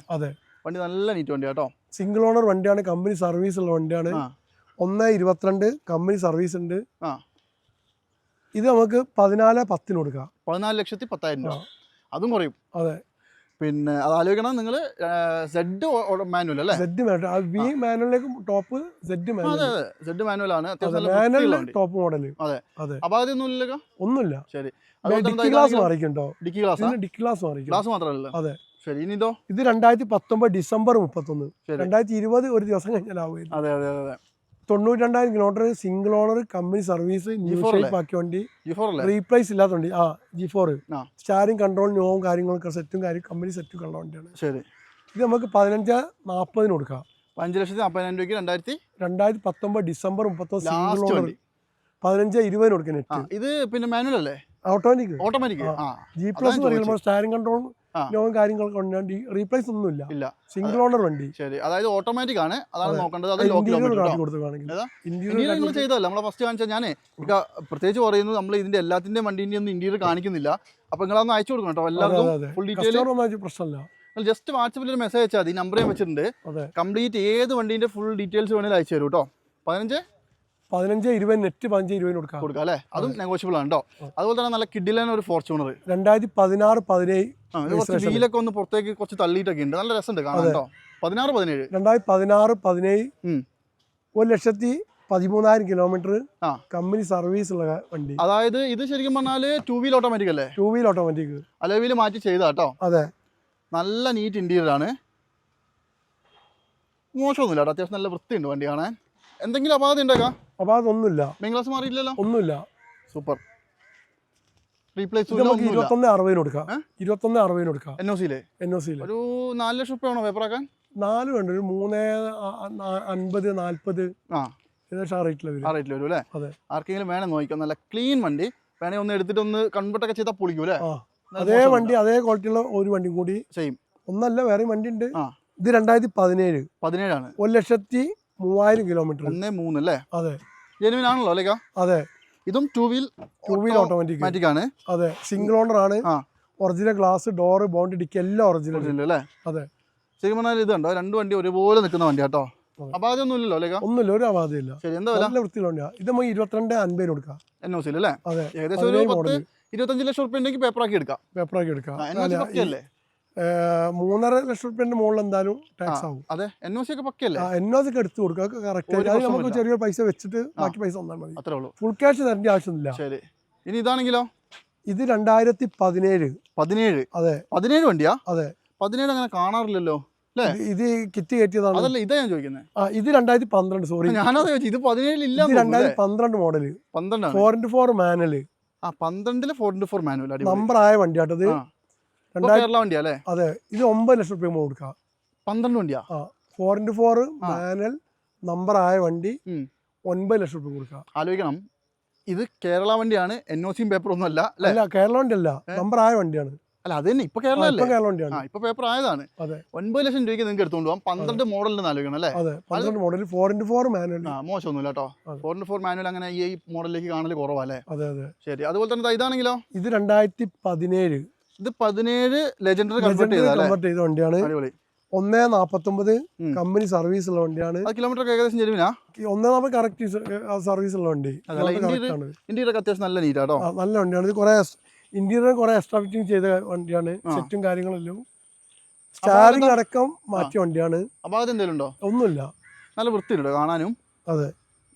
അതെ. വണ്ടി നല്ല നീറ്റ് വണ്ടി കേട്ടോ. സിംഗിൾ ഓണർ വണ്ടിയാണ്. കമ്പനി സർവീസ് ഉള്ള വണ്ടിയാണ്. ഒന്ന് ഇരുപത്തിരണ്ട് കമ്പനി സർവീസ് ഉണ്ട്. ഇത് നമുക്ക് പതിനാല് പത്തിന് കൊടുക്കാം. പതിനാല് ലക്ഷത്തി പത്തായിരം രൂപ. അതും കുറയും. അതെ. പിന്നെ അത് ആലോചിക്കണം. നിങ്ങൾ സെഡ് മാനുവൽ അല്ലേ? സെഡ് മാനുവൽ വി മാനുവലിലേക്ക് ടോപ്പ് സെഡ് മാനുവൽ അതെ സെഡ് മാനുവൽ ആണ്. വണ്ടി ടോപ്പ് മോഡൽ അതെ. അതെ. അപ്പൊ അതൊന്നും ഇല്ലല്ലോ? ഒന്നുമില്ല. ശരി. ഡിക്കി ഗ്ലാസ് മാറിക്കുണ്ടോ ഡിക്കി ഗ്ലാസ് ഡിക്കി ഗ്ലാസ് മാറിക്കും ഗ്ലാസ് മാത്രമല്ല അതെ. ശരി ഇനി ഇതോ? ഇത് രണ്ടായിരത്തി പത്തൊമ്പത് ഡിസംബർ മുപ്പത്തൊന്ന്. രണ്ടായിരത്തി ഇരുപത് ഒരു ദിവസം കഴിഞ്ഞാലാവുമായിരുന്നു അതെ അതെ അതെ. തൊണ്ണൂറ്റി രണ്ടായിരം kilometre single owner company service ബാക്കി G4 ഷേപ്പ് വണ്ടി. റീപ്ലേസ് ഇല്ലാത്ത വണ്ടി. ആ ജി ഫോർ ആ. സ്റ്റാരിങ് കൺട്രോൾ നോവും കാര്യങ്ങളൊക്കെ സെറ്റും കാര്യം കമ്പനി സെറ്റും ഉള്ള വണ്ടിയാണ്. ശരി. ഇത് നമുക്ക് പതിനഞ്ച് നാൽപ്പതിന് കൊടുക്കാം. അഞ്ച് ലക്ഷത്തി നാൽപ്പതിനായിരം രൂപയ്ക്ക് രണ്ടായിരത്തി രണ്ടായിരത്തി പത്തൊമ്പത് ഡിസംബർ മുപ്പത്തൊന്ന് സിംഗിൾ ഓണർ പതിനഞ്ച് ഇരുപതിന് കൊടുക്കുന്നത് ഇത് പിന്നെ മാനുവൽ അല്ലേ? ഓട്ടോമാറ്റിക് ഓട്ടോമാറ്റിക് ജി പ്ലസ് ഞാൻ പറയുമ്പോൾ സ്റ്റാരിംഗ് കൺട്രോൾ. നോവും കാര്യങ്ങളൊക്കെ ഉണ്ട്. റീപ്ലേസ് ഒന്നുമില്ല. ഇല്ല. സിംഗിൾ ഓണർ വണ്ടി. ശരി. അതായത് ഓട്ടോമാറ്റിക് ആണ്. അതാണ് അതെ. നോക്കേണ്ടത്. അത് ലോ ഇന്റീരിയർ കിലോമീറ്റർ? ഇന്റീരിയർ നിങ്ങൾ ചെയ്തതല്ല. നമ്മളെ ഫസ്റ്റ് കാണിച്ചാൽ ഇക്ക പ്രത്യേകിച്ച് പറയുന്നത് നമ്മൾ ഇതിന്റെ എല്ലാത്തിന്റെ വണ്ടീന്റെ ഒന്നും ഇന്ത്യയിൽ കാണിക്കുന്നില്ല. അപ്പൊ ഒന്ന് അയച്ചു കൊടുക്കണം കേട്ടോ. എല്ലാവർക്കും ഫുൾ ഡീറ്റെയിൽ പ്രശ്നമില്ല. ജസ്റ്റ് വാട്സപ്പിൽ ഒരു മെസ്സേജ് അയച്ചാൽ മതി. നമ്പർ ഞാൻ വെച്ചിട്ടുണ്ട്. കംപ്ലീറ്റ് ഏത് വണ്ടീന്റെ ഫുൾ ഡീറ്റെയിൽസ് വേണേലും അയച്ചു തരും കേട്ടോ. പതിനഞ്ച്? പതിനഞ്ച് ഇരുപത് നെറ്റ് പതിനഞ്ച് ഇരുപതിന് കൊടുക്കാം. കൊടുക്കാം അല്ലേ? അതും. നെഗോഷ്യബിൾ ആണ് കേട്ടോ അതുപോലെ തന്നെ നല്ല കിഡിലൻ ഒരു ഫോർച്യൂണർ രണ്ടായിരത്തി പതിനാറ് പതിനേഴ് വീലൊക്കെ ഒന്ന് പുറത്തേക്ക് കുറച്ച് തള്ളിയിട്ടൊക്കെ ഉണ്ട്. നല്ല രസമുണ്ട് അതെ. കേട്ടോ പതിനാറ് പതിനേഴ്. രണ്ടായിരത്തി പതിനാറ് പതിനേഴ്. ഒരു ലക്ഷത്തി പതിമൂന്നായിരം കിലോമീറ്റർ. കമ്പനി സർവീസ് ഉള്ള വണ്ടി. അതായത് ഇത് ശരിക്കും പറഞ്ഞാൽ ടൂ വീൽ ഓട്ടോമാറ്റിക് അല്ലേ? ടൂ വീൽ ഓട്ടോമാറ്റിക് അലവിൽ മാറ്റി ചെയ്താ കേട്ടോ അതെ. നല്ല നീറ്റ് ഇന്റീരിയർ ആണ്. മോശമൊന്നുമില്ല കേട്ടോ അത്യാവശ്യം നല്ല വൃത്തിയുണ്ട് വണ്ടി കാണാൻ. എന്തെങ്കിലും അപാകത ഉണ്ടാക്കാം അപ്പോൾ അതൊന്നുമില്ല. മെയിൻ ക്ലാസ് മാറിയില്ലല്ലോ? ഒന്നുമില്ല. സൂപ്പർ റീപ്ലേസ് ഇത് നമുക്ക് ഒന്നുമില്ല. ഇരുപത്തൊന്ന് അറുപതിന് കൊടുക്കാം. ഏ? ഇരുപത്തൊന്ന് അറുപതിന് കൊടുക്കാം. എൻ ഒ സിയിലെ എൻ ഒ സിയിൽ ഒരു നാല് ലക്ഷം റുപ്യ വേണോ പേപ്പറാക്കാൻ നാല് വേണ്ട. ഒരു മൂന്ന് അൻപത് നാൽപ്പത് ആ. ഏകദേശം ആ റേറ്റിൽ വരും. ആ റേറ്റിൽ വരും അല്ലേ? അതെ. ആർക്കെങ്കിലും വേണം നല്ല ക്ലീൻ വണ്ടി. വേണേ ഒന്ന് എടുത്തിട്ട് ഒന്ന് കൺവെർട്ടൊക്കെ ചെയ്താൽ പൊളിക്കും അല്ലേ? അതേ വണ്ടി. അതേ ക്വാളിറ്റിയുള്ള ഒരു വണ്ടി കൂടി. സെയിം ഒന്നല്ല വേറെ വണ്ടി ഉണ്ട് ഇത് രണ്ടായിരത്തി പതിനേഴ്. പതിനേഴാണ്. ഒരു ലക്ഷത്തി മൂവായിരം കിലോമീറ്റർ ഒന്നേ മൂന്ന് അല്ലേ അതെ. ജെനുവിൻ ആണല്ലോ അല്ലേ അതെ. ഇതും two wheel two wheel automatic ആണ്. അതെ. സിംഗിൾ ഓണർ ആണ്. ആ. Original glass door bonnet dickey എല്ലാം ഒറിജിനൽ അല്ലേ? അതെ. ശരിക്കും പറഞ്ഞാൽ ഇത് കണ്ടോ? രണ്ട് വണ്ടി ഒരുപോലെ നിൽക്കുന്ന വണ്ടി കേട്ടോ ഇല്ലല്ലോ അല്ലേ ഒന്നുമില്ല ഒരു അപാധയില്ല ശരി എന്താ നല്ല വൃത്തിയുള്ള വണ്ടിയാ. ഇത് നമുക്ക് ഇരുപത്തിരണ്ട് അൻപതിന് കൊടുക്കാം. എൻ ഒ സിയിൽ അല്ലേ? അതെ. ഏകദേശം ഒരു പത്ത് ഇരുപത്തഞ്ച് ലക്ഷം റുപ്യ ഉണ്ടെങ്കിൽ പേപ്പറാക്കി എടുക്കാം. പേപ്പറാക്കി എടുക്കാം. അല്ല, മൂന്നര ലക്ഷം റുപ്യന്റെ മുകളിൽ എന്തായാലും ടാക്സ് ആവും. അതെ. എൻ ഒ സി ഒക്കെ പക്കയല്ലേ? എൻ ഒ സി ഒക്കെ എടുത്തു കൊടുക്കുക. കറക്റ്റ് അത് നമുക്ക്. ചെറിയൊരു പൈസ വെച്ചിട്ട് ബാക്കി പൈസ തന്നാൽ മതി. അത്രേ ഉള്ളൂ. ഫുൾ ക്യാഷ് തരേണ്ട ആവശ്യമില്ല ശരി. ഇനി ഇതാണെങ്കിലോ? ഇത് രണ്ടായിരത്തി പതിനേഴ്. പതിനേഴ്. അതെ. പതിനേഴ് വണ്ടിയാ? അതെ. പതിനേഴ് അങ്ങനെ കാണാറില്ലല്ലോ? ഇത് കിറ്റ് കയറ്റിയതാണ്. അതല്ല ഇതാ ഞാൻ ചോദിക്കുന്നത് ആ ഇത് രണ്ടായിരത്തി പന്ത്രണ്ട് സോറി ഞാനത് ചോദിച്ചു ഇത് ഇത് രണ്ടായിരത്തി പന്ത്രണ്ട് മോഡൽ പന്ത്രണ്ട് ഫോർ ഇന്റു ഫോർ മാനുവൽ ആ പന്ത്രണ്ടിൽ four into four manual number ആയ വണ്ടിയാട്ടത്. അതെ ഇത് ഒമ്പത് ലക്ഷം റുപ്യ കൊടുക്കാം. പന്ത്രണ്ട് വണ്ടിയാ? ആ ഫോർ ഇന്റു ഫോർ ആ. മാനുവൽ നമ്പർ ആയ വണ്ടി. ഒൻപത് ലക്ഷം റുപ്യ കൊടുക്കാം. ആലോചിക്കണം. ഇത് കേരള വണ്ടിയാണ് എൻ ഒ സിയും പേപ്പർ ഒന്നും അല്ല? അല്ല കേരള വണ്ടി അല്ല നമ്പർ ആയ വണ്ടിയാണ്. അല്ല അത് തന്നെ ഇപ്പൊ കേരള അല്ലേ? കേരള വണ്ടിയാണ്. ഇപ്പൊ പേപ്പർ ആയതാണ്. അതെ. ഒൻപത് ലക്ഷം രൂപയ്ക്ക് നിങ്ങൾക്ക് എടുത്തുകൊണ്ട് പോകാം പന്ത്രണ്ട് മോഡലിന് ആലോചിക്കണം അല്ലേ? അതെ പന്ത്രണ്ട് model four into four manual ആ മോശമൊന്നുമില്ല കേട്ടോ. ഫോർ ഇന്റു ഫോർ മാനുവൽ അങ്ങനെ ഈ മോഡലിലേക്ക് കാണൽ കുറവല്ലേ അതെ അതെ. ശരി അതുപോലെ തന്നെ ഇതാണെങ്കിലോ? ഇത് രണ്ടായിരത്തി പതിനേഴ്. ഇത് പതിനേഴ് ലെജൻഡറി കൺവേർട്ട് ചെയ്താ വണ്ടിയാണ്. ഒന്നേ നാപ്പത്തൊമ്പത് കമ്പനി സർവീസ് ഉള്ള വണ്ടിയാണ്. കിലോമീറ്റർ ഏകദേശം ചെരുവിനാ ഒന്നേ നാപ്പത് കറക്റ്റ് സർവീസ് ഉള്ള വണ്ടി. ഇന്ത്യയുടെ അത്യാവശ്യം നല്ല നീറ്റാട്ടോ നല്ല വണ്ടിയാണ്. ഇത് കുറെ ഇന്റീരിയർ കുറെ എക്സ്ട്രാ ഫിറ്റിംഗ് ചെയ്ത വണ്ടിയാണ്. സെറ്റും കാര്യങ്ങളെല്ലാം. സ്റ്റാരിങ് അടക്കം മാറ്റിയ വണ്ടിയാണ്. അപ്പൊ അത് എന്തെങ്കിലും ഉണ്ടോ? ഒന്നുമില്ല. നല്ല വൃത്തി കാണാനും? അതെ.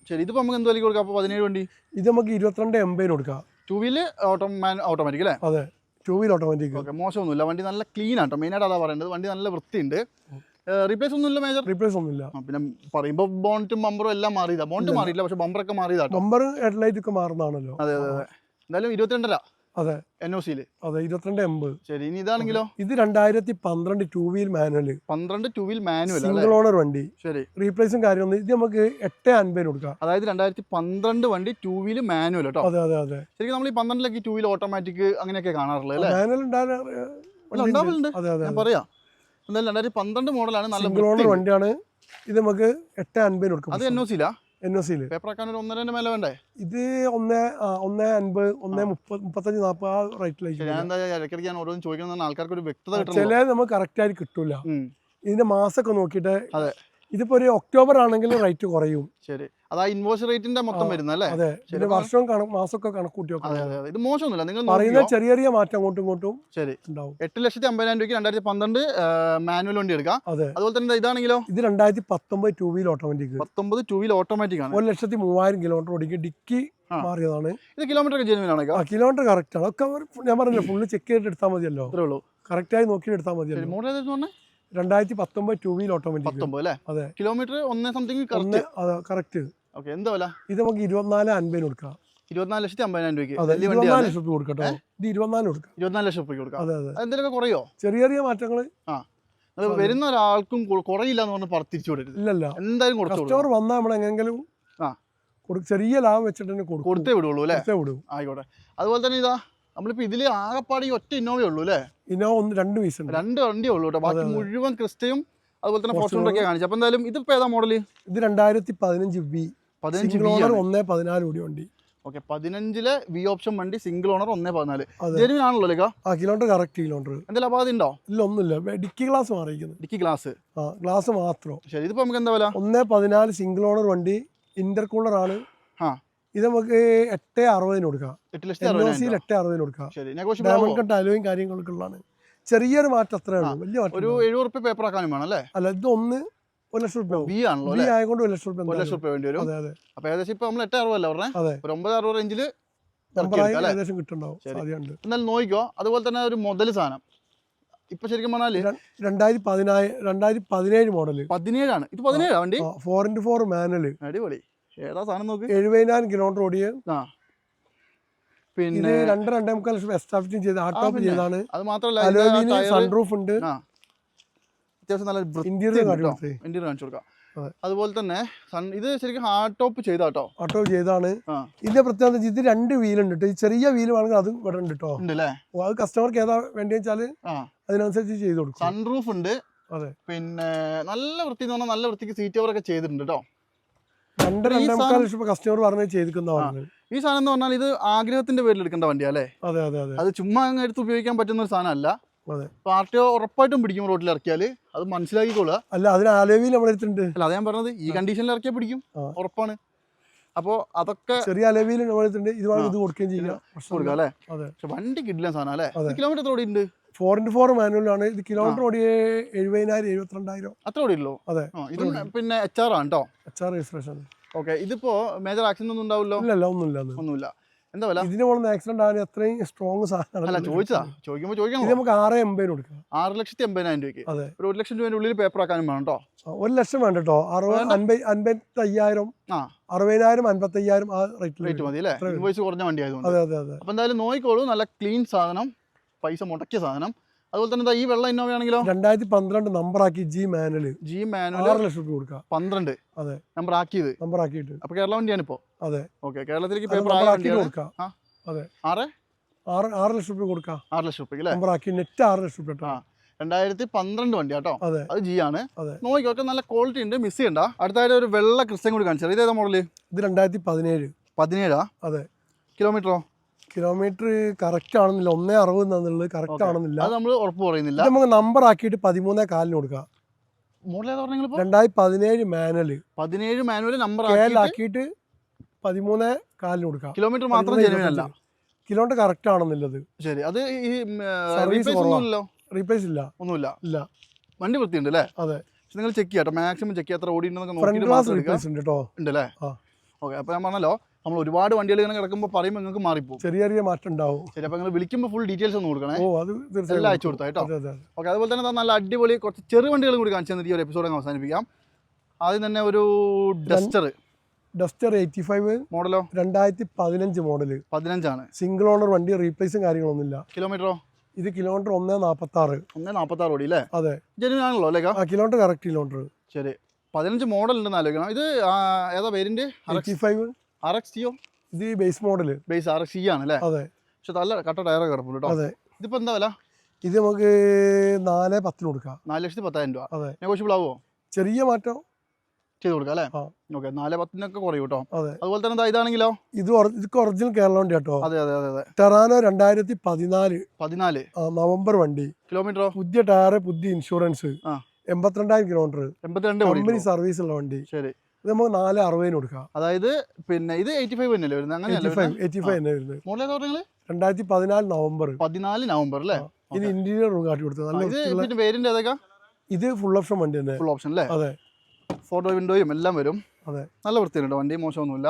ശരി ഇതിപ്പോ നമുക്ക് എന്ത് വിലക്ക് കൊടുക്കാം? അപ്പൊ പതിനേഴ് വണ്ടി? ഇത് നമുക്ക് ഇരുപത്തിരണ്ട് എൺപതിന് കൊടുക്കാം. ടൂ വീൽ ഓട്ടോ ഓട്ടോമാറ്റിക് അല്ലേ? അതെ. ടൂ വീൽ ഓട്ടോമാറ്റിക് ഓക്കെ മോശമൊന്നുമില്ല. വണ്ടി നല്ല ക്ലീൻ ആട്ടോ മെയിനായിട്ട് അതാ പറയേണ്ടത് വണ്ടി നല്ല വൃത്തിയുണ്ട്. റീപ്ലേസ് ഒന്നുമില്ല മേജർ റീപ്ലേസ് ഒന്നുമില്ല. പിന്നെ പറയുമ്പോൾ ബോണ്ടും ബമ്പറും എല്ലാം മാറിയതാ. ബോണ്ട് മാറിയില്ല പക്ഷെ ബമ്പറൊക്കെ മാറിയതാട്ടോ ബമ്പർ ഹെഡ്ലൈറ്റ് ഒക്കെ മാറുന്നതാണല്ലോ. അതെ അതെ അതെ. എന്തായാലും ഇരുപത്തിരണ്ടര. അതെ. എൻ ഒ സിയിൽ അതെ ഇരുപത്തിരണ്ട് എൺപത്. ശരി ഇനി ഇതാണെങ്കിലോ? ഇത് രണ്ടായിരത്തി പന്ത്രണ്ട് ടൂ വീൽ മാനുവൽ പന്ത്രണ്ട് two wheel manual single owner വണ്ടി. ശരി. റീപ്ലേസും കാര്യമൊന്നും ഇത് നമുക്ക് എട്ട് അൻപതിന് കൊടുക്കാം. അതായത് രണ്ടായിരത്തി പന്ത്രണ്ട് വണ്ടി ടൂ വീൽ മാനുവൽ കേട്ടോ. അതെ അതെ അതെ. ശരിക്കും നമ്മൾ ഈ പന്ത്രണ്ടിലേക്ക് ടൂ വീൽ ഓട്ടോമാറ്റിക് അങ്ങനെയൊക്കെ കാണാറുള്ളത് അല്ലേ? മാനുവൽ ഉണ്ടാവാറുണ്ട് അതെ അതെ ഞാൻ പറയാം. എന്തായാലും രണ്ടായിരത്തി പന്ത്രണ്ട് മോഡലാണ് നല്ല സിംഗിൾ ഓണർ വണ്ടിയാണ്. ഇത് നമുക്ക് എട്ട് അൻപതിന് അത് കൊടുക്കാം എൻ ഒ സിയിലാ? എൻ ഒ സിയിൽ പേപ്പർ ആക്കാൻ ഒരു ഒന്നര മേലെ വേണ്ടേ? ഇത് ഒന്ന് ഒന്ന് അൻപത് ഒന്ന് മുപ്പത് മുപ്പത്തഞ്ച് നാൽപ്പത് ആ റേറ്റിലേക്ക് ഞാൻ എന്താ ഇടയ്ക്കിടയ്ക്ക് ഞാൻ ഓരോന്ന് ചോദിക്കുന്ന ആൾക്കാർക്ക് ഒരു വ്യക്തത ചില നമുക്ക് കറക്റ്റ് ആയിട്ട് കിട്ടൂല. ഇതിന്റെ മാസമൊക്കെ നോക്കിയിട്ട് അതെ. ഇതിപ്പോ ഒരു ഒക്ടോബർ ആണെങ്കിൽ റേറ്റ് കുറയും. ശരി. അതാ ഇൻവോയ്സ് റേറ്റിന്റെ മൊത്തം വരുന്നല്ലേ? അതെ. അപ്പൊ- വർഷവും കണക്ക് മാസമൊക്കെ കണക്കൂട്ടി അതെ വെക്കണം ഇത് മോശമൊന്നുമില്ല. നിങ്ങൾ പറയുന്ന ചെറിയ ചെറിയ മാറ്റം അങ്ങോട്ടും ഇങ്ങോട്ടും ശരി. ഉണ്ടാവും. എട്ട് ലക്ഷത്തി അമ്പതിനായിരം രൂപയ്ക്ക് രണ്ടായിരത്തി പന്ത്രണ്ട് മാനുവൽ വണ്ടി എടുക്കാം. അതെ. അതുപോലെ തന്നെ ഇതാണെങ്കിലോ? ഇത് രണ്ടായിരത്തി പത്തൊമ്പത് ടൂ വീൽ ഓട്ടോമാറ്റിക് പത്തൊമ്പത് ടു വീൽ ഓട്ടോമാറ്റിക് ആണ്. ഒരു ലക്ഷത്തി മൂവായിരം കിലോമീറ്റർ ഓടിക്കും. ഡിക്കി മാറിയതാണ്. ഇത് കിലോമീറ്റർ ജെനുവിൻ ആണ് കിലോമീറ്റർ കറക്റ്റ് ആണ്. ഒക്കെ ഞാൻ പറഞ്ഞില്ല ഫുള്ള് ചെക്ക് ചെയ്തിട്ട് എടുത്താൽ മതിയല്ലോ. അത്രേ ഉള്ളൂ. കറക്റ്റായി നോക്കി എടുത്താൽ മതിയല്ലോ. മോഡൽ രണ്ടായിരത്തി പത്തൊമ്പത് ടു വീൽ ഓട്ടോമാറ്റിക് അതെ. കിലോമീറ്റർ ഒന്നേ സംതിങ് കറക്റ്റ് ഓക്കെ എന്താ വില? ഇത് നമുക്ക് ഇരുപത്തിനാല് അൻപതിന് കൊടുക്കാം. ഇരുപത്തിനാല് ലക്ഷത്തി അമ്പതിനായിരം രൂപയ്ക്ക്. അതെ വലിയ ഇരുപത്തിനാല് വണ്ടിയാണ്. ലക്ഷം രൂപ കൊടുക്കട്ടോ ഇത് ഇരുപത്തിനാല് കൊടുക്കാം. ഇരുപത്തിനാല് ലക്ഷം രൂപയ്ക്ക് കൊടുക്കാം. അതെ അതെ. എന്തെങ്കിലും കുറയോ? ചെറിയ ചെറിയ മാറ്റങ്ങൾ വരുന്ന ഒരാൾക്കും കുറയില്ല എന്ന് പറഞ്ഞ് തിരിച്ചു ഇല്ലല്ല എന്തായാലും. കസ്റ്റമർ വന്നാൽ നമ്മൾ എങ്ങനെങ്കിലും ആ. ചെറിയ ലാഭം വെച്ചിട്ട് തന്നെ കൊടുത്തേ വിടുള്ളൂ അല്ലേ? വിടും. ആയിക്കോട്ടെ. അതുപോലെ തന്നെ ഇതാ നമ്മളിപ്പോ ഇതിൽ ആകെപ്പാട് ഈ ഒറ്റ ഇന്നോവേ ഉള്ളൂ അല്ലേ? ഇന്നോവ ഒന്ന് രണ്ട് പീസ് ഉണ്ട്. രണ്ട് വണ്ടിയേ ഉള്ളൂ കേട്ടോ. ബാക്കി. മുഴുവൻ ക്രിസ്റ്റയും അതുപോലെ തന്നെ ഫോർച്യൂണർ ഒക്കെ കാണിച്ചു. അപ്പൊ എന്തായാലും ഇതിപ്പോ ഏതാ മോഡൽ ഇത് രണ്ടായിരത്തി പതിനഞ്ച് ബി പതിനഞ്ച് ഒന്ന് പതിനാല് കൂടി വണ്ടി. ഓക്കെ പതിനഞ്ചിലെ വി ഓപ്ഷൻ വണ്ടി സിംഗിൾ ഓണർ ഒന്നേ പതിനാല്. ജെനുവിൻ ആണല്ലോ ലേക്കാ ആ കിലോമീറ്റർ കറക്റ്റ് കിലോമീറ്റർ എന്തെങ്കിലും അപാധി ഉണ്ടോ? ഇല്ല ഒന്നുമില്ല. ഡിക്കി ഗ്ലാസ് മാറിയിരിക്കുന്നത് ഡിക്കി ഗ്ലാസ് ആ ഗ്ലാസ് മാത്രം. ശരി ഇതിപ്പോ നമുക്ക് എന്താ വില? ഒന്നേ പതിനാല് സിംഗിൾ ഓണർ വണ്ടി ഇന്റർ കൂളർ ആണ്. ആ. ഇത് നമുക്ക് എട്ട് അറുപതിന് കൊടുക്കാം. എട്ട് ലക്ഷത്തി എൻ ഒ സിയിൽ എട്ട് അറുപതിന് കൊടുക്കാം. ഡയമണ്ട് കട്ട് അലോയും കാര്യങ്ങളൊക്കെ ഉള്ളതാണ് ചെറിയൊരു മാറ്റം അത്രേ ഉള്ളൂ. വലിയ മാറ്റം ഒരു ഒന്നും. എഴുപത് റുപ്യ പേപ്പർ ആക്കാനും വേണം അല്ലേ? അല്ല ഇത് ഒന്ന് ഒരു ലക്ഷം റുപ്യ വി ആണല്ലോ ബി അല്ലേ? ആയതുകൊണ്ട് ഒരു ലക്ഷം റുപ്യ ഒരു ലക്ഷം റുപ്യ വേണ്ടി വരും. അതെ അതെ. അപ്പോൾ ഏകദേശം നമ്മൾ എട്ട് അറുപതല്ല പറഞ്ഞേ? അതെ. ഒരു ഒമ്പത് അറുപത് റേഞ്ചിൽ ഏകദേശം കിട്ടുന്നുണ്ടാവും. ശരി. സാധ്യതയുണ്ട്. എന്നാലും നോക്കിക്കോ അതുപോലെ തന്നെ ഒരു മുതൽ സാധനം. ഇപ്പൊ ശരിക്കും പറഞ്ഞാൽ രണ്ടായിരത്തി പതിനായിരം രണ്ടായിരത്തി പതിനേഴ് മോഡൽ പതിനേഴാണ്. ഇത് പതിനേഴാണ് വണ്ടി? ഫോർ ഇന്റു ഫോർ മാനുവൽ അടിപൊളി. ഏതാ സാധനം നോക്ക്? എഴുപതിനായിരം കിലോമീറ്റർ ഓടിയ. ആ. പിന്നെ രണ്ട് രണ്ടേ മുക്കാൽ ലക്ഷം എസ്റ്റാബ്ലിഷ് ചെയ്ത് ഹാർഡ് ടോപ്പ്. ചെയ്താണ് അത് മാത്രമല്ല സൺറൂഫ് ഉണ്ട്. അത്യാവശ്യം നല്ല ഇന്റീരിയർ ഇന്റീരിയർ കാണിച്ചു കൊടുക്കാം. അതെ. അതുപോലെ തന്നെ ഇത് ശരിക്കും ഹാർഡ് ടോപ്പ് ചെയ്താട്ടോ കേട്ടോ ടോപ്പ് ചെയ്താണ് ഇതിന്റെ പ്രത്യേകത ഇത് രണ്ട് വീലുണ്ട് കേട്ടോ ഈ ചെറിയ വീൽ വേണമെങ്കിൽ അതും ഇവിടെ ഉണ്ട് കേട്ടോ ഉണ്ട് അത് കസ്റ്റമർക്ക് ഏതാ വേണ്ടി വെച്ചാൽ അതിനനുസരിച്ച് ചെയ്ത് കൊടുക്കും. സൺറൂഫ് ഉണ്ട്. അതെ. പിന്നെ നല്ല വൃത്തി എന്ന് പറഞ്ഞാൽ നല്ല വൃത്തിക്ക് സീറ്റ് കവർ ഒക്കെ ചെയ്തിട്ടുണ്ട് കേട്ടോ രണ്ട് ലക്ഷം കസ്റ്റമർ പറഞ്ഞ് ഈ സാധനം എന്ന് പറഞ്ഞാൽ ഇത് ആഗ്രഹത്തിന്റെ പേരിൽ എടുക്കേണ്ട വണ്ടി അല്ലേ? അതെ അതെ അതെ. അത് ചുമ്മാ അങ്ങ് എടുത്ത് ഉപയോഗിക്കാൻ പറ്റുന്ന ഒരു സാധനമല്ല. പാർട്ടി ഉറപ്പായിട്ടും പിടിക്കും റോഡിൽ ഇറക്കിയാൽ അത് മനസ്സിലാക്കിക്കോളുക. അല്ല അതിന് നമ്മൾ അല്ല അത് ഞാൻ പറഞ്ഞത്. ഈ കണ്ടീഷനിൽ ഇറക്കിയാൽ പിടിക്കും. ഉറപ്പാണ്. അപ്പോൾ അതൊക്കെ ചെറിയ അലവിയിൽ നമ്മൾ ഇത് കൊടുക്കുകയും ചെയ്യാം. കൊടുക്കാം അല്ലേ? പക്ഷെ വണ്ടി കിട്ടില്ല സാധനം അല്ലേ. കിലോമീറ്റർ റോഡിണ്ട് ഫോർ ഇന്റു ഫോർ മാനുവലാണ്. ഇത് കിലോമീറ്റർ ഓടിയ എഴുപതിനായിരം എഴുപത്തിരണ്ടായിരം. അത്ര ഓടിയല്ലോ അതെ. ഇത് പിന്നെ എച്ച് ആർ ആണ് കേട്ടോ എച്ച് ആർ രജിസ്ട്രേഷൻ ഓക്കെ ഇതിപ്പോ മേജർ ആക്സിഡന്റ് ഒന്നും ഉണ്ടാവില്ലോ? ഇല്ലല്ല ഒന്നുമില്ല ഒന്നുമില്ല. എന്താ വില? ഇതിന് പോകുന്ന ആക്സിഡന്റ് ആണ് അത്രയും സ്ട്രോങ് അല്ല സാധനമാണ് ചോദിച്ചതാ. ചോദിക്കുമ്പോൾ ചോദിക്കാം നമുക്ക് ആറ് എൺപതിന് കൊടുക്കാം. ആറ് ലക്ഷത്തി എൺപതിനായിരം രൂപയ്ക്ക്. അതെ. ഒരു ഒരു ലക്ഷം രൂപേന്റെ ഉള്ളിൽ പേപ്പർ ആക്കാനും വേണം കേട്ടോ ഒരു ലക്ഷം വേണ്ട കേട്ടോ അറുപത് അൻപത് അൻപത്തി അയ്യായിരം അറുപതിനായിരം അൻപത്തി അയ്യായിരം ആ റേറ്റ് റേറ്റ് മതി അല്ലേ? ഇൻവോയ്സ് കുറഞ്ഞ വണ്ടി ആയതുകൊണ്ട് അതെ അതെ അതെ. അപ്പോൾ എന്തായാലും നോക്കിക്കോളൂ. നല്ല ക്ലീൻ സാധനം. പൈസ മുടക്കിയ സാധനം. അതുപോലെ തന്നെ ഈ വെള്ള ഇന്നോവയാണെങ്കിലോ രണ്ടായിരത്തി പന്ത്രണ്ട് നമ്പർ ആക്കി ജി മാനുവൽ ജി മാനുവൽ ആറ് ലക്ഷം രൂപ കൊടുക്കുക. പന്ത്രണ്ട്. അതെ. നമ്പർ ആക്കിയത് നമ്പർ ആക്കിയിട്ട് അപ്പൊ കേരള വണ്ടിയാണ് ഇപ്പോ അതെ. ഓക്കെ കേരളത്തിലേക്ക് പേപ്പർ ആക്കി ആയ കൊടുക്കാം. അതെ. ആറ്? ആറ് ആറ് ലക്ഷം രൂപ കൊടുക്കാം. ആറ് ലക്ഷം രൂപ നമ്പർ ആക്കി നെറ്റ് ആറ് ലക്ഷം രൂപ കേട്ടോ. രണ്ടായിരത്തി പന്ത്രണ്ട് വണ്ടി കേട്ടോ. അതെ. അത് ജി ആണ്. നോക്കിയൊക്കെ നല്ല ക്വാളിറ്റി ഉണ്ട്. മിസ് ചെയ്യണ്ട. അടുത്തായിട്ട് ഒരു വെള്ള ക്രിസ്ത്യൻ കൂടി കാണിച്ചത് ഇതേതാ മോഡൽ ഇത് രണ്ടായിരത്തി പതിനേഴ്? പതിനേഴാ അതെ കിലോമീറ്ററോ കിലോമീറ്റർ കറക്റ്റ് ആണെന്നില്ല. ഒന്നേ അറുപത് എന്നുള്ളത് കറക്റ്റ്. ആണെന്നില്ല. അത് നമ്മൾ ഉറപ്പ് പറയുന്നില്ല. ഇത് നമുക്ക് നമ്പർ ആക്കിയിട്ട് പതിമൂന്നേ കാലിന് കൊടുക്കാം. രണ്ടായിരത്തി പതിനേഴ് മാനുവൽ. പതിനേഴ് മാനുവൽ നമ്പർ ആക്കിയിട്ട് പതിമൂന്നേ കാലിന് കൊടുക്കാം. കിലോമീറ്റർ മാത്രം അല്ല. കിലോമീറ്റർ കറക്റ്റ് ആണെന്നുള്ളത്. ശരി. അത് ഈ സർവീസ് റീപ്ലേസ് ഇല്ല. ഒന്നുമില്ല. ഇല്ല. വണ്ടി വൃത്തിയുണ്ട് അല്ലേ? അതെ. നിങ്ങൾ ചെക്ക് ചെയ്യാട്ടോ മാക്സിമം ചെക്ക് ചെയ്യാം. എത്ര ഓടിയിട്ടുണ്ടെന്നൊക്കെ ഫ്രണ്ട് ഗ്ലാസ് റീപ്ലേസ് ഉണ്ട് കേട്ടോ ഉണ്ട് അല്ലേ ആ. ഓക്കെ. അപ്പോൾ ഞാൻ പറഞ്ഞല്ലോ നമ്മൾ ഒരുപാട് വണ്ടികൾ ഇങ്ങനെ കിടക്കുമ്പോൾ പറയുമ്പോൾ നിങ്ങൾക്ക് മാറിപ്പോകും ചെറിയ ചെറിയ മാറ്റം ഉണ്ടാവും. ശരി അപ്പോൾ നിങ്ങൾ വിളിക്കുമ്പോൾ ഫുൾ ഡീറ്റെയിൽസ് ഒന്ന് കൊടുക്കണേ. ഓ അത് എല്ലാം അയച്ചു കൊടുത്താ കേട്ടോ. ഓക്കെ അതുപോലെ തന്നെ നല്ല അടിപൊളി കുറച്ച് ചെറു വണ്ടികളും കൂടി കാണിച്ചു തന്നിട്ട് ഈ ഒരു എപ്പിസോഡ് അവസാനിപ്പിക്കാം. ആദ്യം തന്നെ ഒരു ഡസ്റ്റർ ഡസ്റ്റർ എയ്റ്റി ഫൈവ് മോഡലോ? രണ്ടായിരത്തി പതിനഞ്ച് മോഡൽ. പതിനഞ്ചാണ്. സിംഗിൾ ഓണർ വണ്ടി റീപ്ലേസും കാര്യങ്ങളൊന്നുമില്ല. കിലോമീറ്ററോ ഇത് കിലോമീറ്റർ ഒന്നേ നാൽപ്പത്തി ആറ് ഒന്ന് നാൽപ്പത്താറ് ഓടി അല്ലേ? അതെ. ജെന്യൂൻ ആണല്ലോ അല്ലേ ആ കിലോമീറ്റർ കറക്റ്റ് കിലോമീറ്റർ ശരി. പതിനഞ്ച് മോഡൽ ഉണ്ടെന്ന് ആലോചിക്കണം. ഇത് ഏതാ variant eighty five R X ടിയോ ഇത് base model base R X ആണ് അല്ലേ? അതെ. പക്ഷെ നല്ല കട്ട ടയറൊക്കെ കിടപ്പുള്ളൂ കേട്ടോ അതെ. ഇതിപ്പോ എന്താ വില? ഇത് നമുക്ക് നാല് പത്തിന് കൊടുക്കാം. നാല് ലക്ഷത്തി പത്തായിരം രൂപ. അതെ. നെഗോഷ്യബിൾ ആവുമോ ചെറിയ മാറ്റം. ചെയ്ത് കൊടുക്കാം അല്ലേ. ഓക്കെ നാല് പത്തിനൊക്കെ കുറയും കേട്ടോ അതെ. അതുപോലെ തന്നെ ഇതാണെങ്കിലോ? ഇത് ഇതൊക്കെ ഒറിജിനൽ കേരള വണ്ടി കേട്ടോ അതെ അതെ അതെ ടെറാനോ രണ്ടായിരത്തി പതിനാല്. പതിനാല്. നവംബർ വണ്ടി. കിലോമീറ്ററോ? പുതിയ ടയർ പുതിയ ഇൻഷുറൻസ്. എൺപത്തിരണ്ടായിരം കിലോമീറ്റർ എൺപത്തിരണ്ട് കമ്പനി സർവീസ് ഉള്ള വണ്ടി. ശരി. ഇത് നമുക്ക് നാല് അറുപതിന് കൊടുക്കാം. അതായത് പിന്നെ ഇത് എയ്റ്റി ഫൈവ് തന്നെയല്ലേ വരുന്നത്? അങ്ങനെ എയ്റ്റി ഫൈവ് തന്നെ വരുന്നത്. മോഡൽ രണ്ടായിരത്തി പതിനാല് നവംബർ. പതിനാല് നവംബർ അല്ലേ? ഇത് ഇന്റീരിയർ റൂം കാട്ടി കൊടുത്തത്. നല്ല പേരിന്റെ ഏതൊക്കെ? ഇത് ഫുൾ ഓപ്ഷൻ വണ്ടി തന്നെ. ഫുൾ ഓപ്ഷൻ അല്ലേ? അതെ. ഫോട്ടോ വിൻഡോയും എല്ലാം വരും. അതെ. നല്ല വൃത്തിയുണ്ട് വണ്ടി മോശമൊന്നുമില്ല.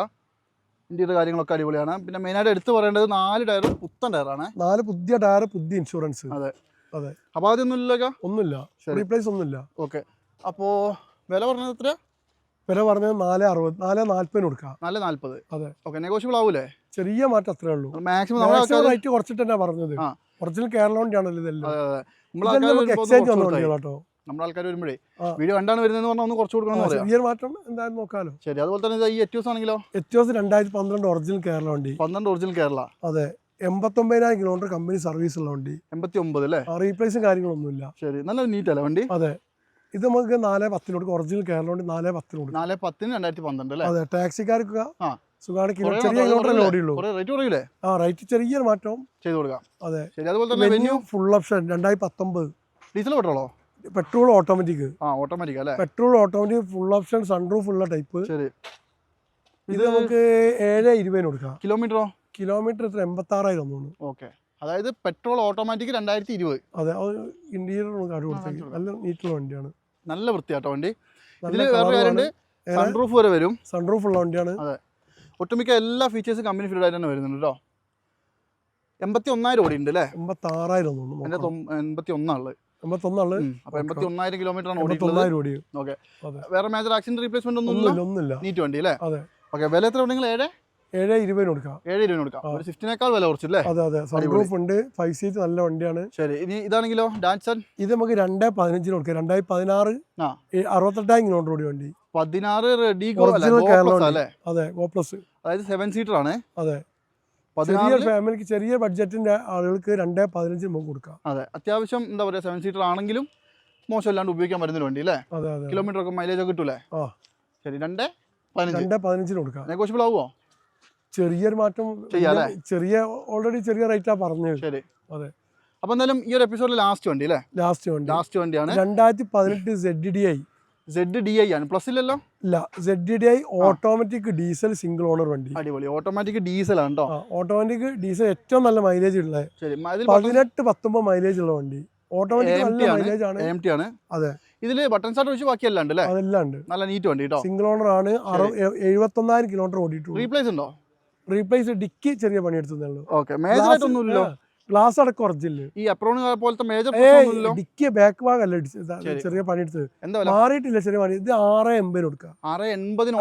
ഇന്റീരിയർ കാര്യങ്ങളൊക്കെ അടിപൊളിയാണ്. പിന്നെ മെയിനായിട്ട് എടുത്തു പറയേണ്ടത് നാല് ടയർ പുത്തൻ ടയറാണ്. നാല് പുതിയ ടയർ പുതിയ ഇൻഷുറൻസ് അതെ. അതെ. അപ്പോൾ അതൊന്നും ഇല്ലല്ലോ ഒന്നുമില്ല. റീപ്ലേസ് ഒന്നുമില്ല. ഓക്കെ. അപ്പോൾ വില പറഞ്ഞത് എത്ര വില പറഞ്ഞത് നാല് അറുപത് നാല് നാല്പതിന് കൊടുക്കാം. നാല് നാല്പത്. അതെ. ഓക്കെ നെഗോഷ്യബിൾ ആവൂലേ? ചെറിയ മാറ്റം അത്രേ ഉള്ളൂ. മാക്സിമം റേറ്റ് കുറച്ചിട്ട് തന്നെ പറഞ്ഞത്. ഒറിജിനൽ കേരള വണ്ടിയാണല്ലോ ഇതെല്ലാം. എക്സ്ചേഞ്ച് വന്ന വണ്ടികളാട്ടോ നമ്മുടെ ആൾക്കാർ വരുമ്പോഴേ. വീഡിയോ കണ്ടാണ് വരുന്നതെന്ന് പറഞ്ഞാൽ ഒന്ന് കുറച്ച് കൊടുക്കണം ചെറിയ മാറ്റം എന്തായാലും നോക്കാലോ. ശരി അതുപോലെ തന്നെ ഈ എറ്റ്യൂസ് ആണെങ്കിലോ? എത്തിയോസ് രണ്ടായിരത്തി പന്ത്രണ്ട് ഒറിജിനൽ കേരള വണ്ടി. പന്ത്രണ്ട് ഒറിജിനൽ കേരള അതെ എൺപത്തൊമ്പതിനായിരം കിലോമീറ്റർ കമ്പനി സർവീസ് ഉള്ള വണ്ടി. എൺപത്തി ഒമ്പത് അല്ലേ റീപ്ലേസും കാര്യങ്ങളൊന്നുമില്ല. ശരി നല്ല നീറ്റ് അല്ലേ വണ്ടി? അതെ. ഇത് നമുക്ക് നാല് പത്തിന് കൊടുക്കും. ഒറിജിനൽ കേരള വണ്ടി നാല് പത്തിന് കൊടുക്കും. നാല് പത്തിന് രണ്ടായിരത്തി പന്ത്രണ്ട് അല്ലേ? അതെ ടാക്സിക്കാർക്ക്. സുഖമാണ് ചെറിയ ഓടിയുള്ളൂ. ആ റേറ്റ് ചെറിയൊരു മാറ്റം ചെയ്തു കൊടുക്കാം. അതെ. അതുപോലെ തന്നെ വെന്യൂ ഫുൾ ഓപ്ഷൻ രണ്ടായിരത്തി പത്തൊമ്പത്. ഡീസൽ പെട്രോളോ പെട്രോൾ ഓട്ടോമാറ്റിക് ആ ഓട്ടോമാറ്റിക് അല്ലേ? Petrol automatic full option sunroof ഉള്ള ടൈപ്പ് ശരി. ഇത് നമുക്ക് ഏഴ് ഇരുപതിന് കൊടുക്കാം. കിലോമീറ്ററോ കിലോമീറ്റർ എത്ര? എൺപത്തി ആറായിരം തോന്നുന്നു. ഓക്കെ അതായത് പെട്രോൾ ഓട്ടോമാറ്റിക് രണ്ടായിരത്തി ഇരുപത്. അതെ ഇന്റീരിയർ കാർഡ് കൊടുത്തേക്ക്. നല്ല നീറ്റുള്ള വണ്ടിയാണ്. നല്ല വൃത്തിയാട്ടോ വണ്ടി. ഇതിൽ ഇതിൽ വേറെ കാര്യമുണ്ട്. സൺറൂഫ് വരെ വരും. സൺറൂഫ് ഉള്ള വണ്ടിയാണ്. അതെ. ഒട്ടുമിക്ക എല്ലാ ഫീച്ചേഴ്സും കമ്പനി ഫീൽഡ് ആയിട്ട് തന്നെ വരുന്നുണ്ട് കേട്ടോ എൺപത്തി ഒന്നായിരം ഓടി ഉണ്ട് അല്ലേ എൺപത്തി ആറായിരം എന്റെ എൺപത്തി ഒന്നാൾ കിലോമീറ്റർ ആണ് ഓടിയിട്ടുള്ളത്. ഓക്കെ. വേറെ മേജർ ആക്സിഡന്റ് റീപ്ലേസ്മെന്റ് ഒന്നും നീറ്റ് വണ്ടി അല്ലേ? ഓക്കെ. വില എത്ര ഉണ്ടെങ്കിൽ ഏഴ്? ഏഴ് ഇരുപതിന് കൊടുക്കാം. ഏഴ് രൂപ കൊടുക്കാം. ഒരു സ്വിഫ്റ്റിനേക്കാൾ വില കുറച്ചല്ലേ അതെ അതെ. സൺപ്രൂഫ് ഉണ്ട്. ഫൈവ് സീറ്റ് നല്ല വണ്ടിയാണ്. ശരി. ഇനി ഇതാണെങ്കിലോ ഡാൻസൺ ഇത് നമുക്ക് രണ്ടേ പതിനഞ്ചിന് കൊടുക്കാം. രണ്ടായിരത്തി പതിനാറ്. അറുപത്തെട്ടായിരം കിലോമീറ്റർ ഓടി വണ്ടി. പതിനാറ് റെഡി അതെ ഗോ പ്ലസ് അതായത് സെവൻ സീറ്റർ ആണ്. അതെ. ചെറിയ ഫാമിലിക്ക് ചെറിയ ബഡ്ജറ്റിന്റെ ആളുകൾക്ക് രണ്ടേ പതിനഞ്ചിന് നമുക്ക് കൊടുക്കാം. അതെ. അത്യാവശ്യം എന്താ പറയാ സെവൻ സീറ്റർ ആണെങ്കിലും മോശമില്ലാണ്ട് ഉപയോഗിക്കാൻ പറ്റുന്ന വണ്ടി അല്ലേ? കിലോമീറ്റർ ഒക്കെ മൈലേജ് ഒക്കെ കിട്ടൂലേ. ശരി. രണ്ടേ പതിനഞ്ച്. രണ്ടേ പതിനഞ്ചിന് കൊടുക്കാം. നെഗോഷ്യബിൾ ആവുമോ ചെറിയൊരു മാറ്റം ചെറിയ ഓൾറെഡി ചെറിയ റേറ്റാ പറഞ്ഞത്. ശരി. അതെ. അപ്പൊ എന്തായാലും ഈ ഒരു എപ്പിസോഡിൽ ലാസ്റ്റ് വണ്ടി അല്ലേ? ലാസ്റ്റ് വണ്ടി. ലാസ്റ്റ് വണ്ടിയാണ്. രണ്ടായിരത്തി പതിനെട്ട് Z D I Z D I ആണ്. പ്ലസ് ഇല്ലല്ലോ? ഇല്ല Z D I automatic diesel single owner വണ്ടി. അടിപൊളി. ഓട്ടോമാറ്റിക് ഡീസൽ ആണ് കേട്ടോ ഓട്ടോമാറ്റിക് ഡീസൽ ഏറ്റവും നല്ല മൈലേജ് ഉള്ള പതിനെട്ട് പത്തൊമ്പത് മൈലേജ് ഉള്ള വണ്ടി. ഓട്ടോമാറ്റിക് നല്ല ആണ്. മൈലേജ് ആണ്. ആണ്. അതെ. ബട്ടൺ സ്റ്റാർട്ട് ഒഴിച്ച് ബാക്കിയെല്ലാം ഉണ്ട് അല്ലേ? അതെല്ലാം ഉണ്ട്. നല്ല നീറ്റ് വണ്ടി കേട്ടോ സിംഗിൾ ഓണർ ആണ്. എഴുപത്തൊന്നായിരം കിലോമീറ്റർ ഓടിയിട്ടുള്ളൂ. റീപ്ലേസ് ഉണ്ടോ? റീപ്ലേസ് ഡിക്കി ചെറിയ പണിയെടുത്തു ഓക്കെ ഇല്ലല്ലോ ഗ്ലാസ് അടക്കം ഉറച്ചില്ല ഈ അപ്രോൺ പോലത്തെ മേജർ പ്രശ്നമൊന്നുമില്ലല്ലോ ബാക്ക് ഭാഗം അല്ല. ചെറിയ പണി എടുത്തത്. മാറിയിട്ടില്ല ചെറിയ പണി. ഇത് ആറ് എൺപതിന് കൊടുക്കാം ആറ് എൺപതിന്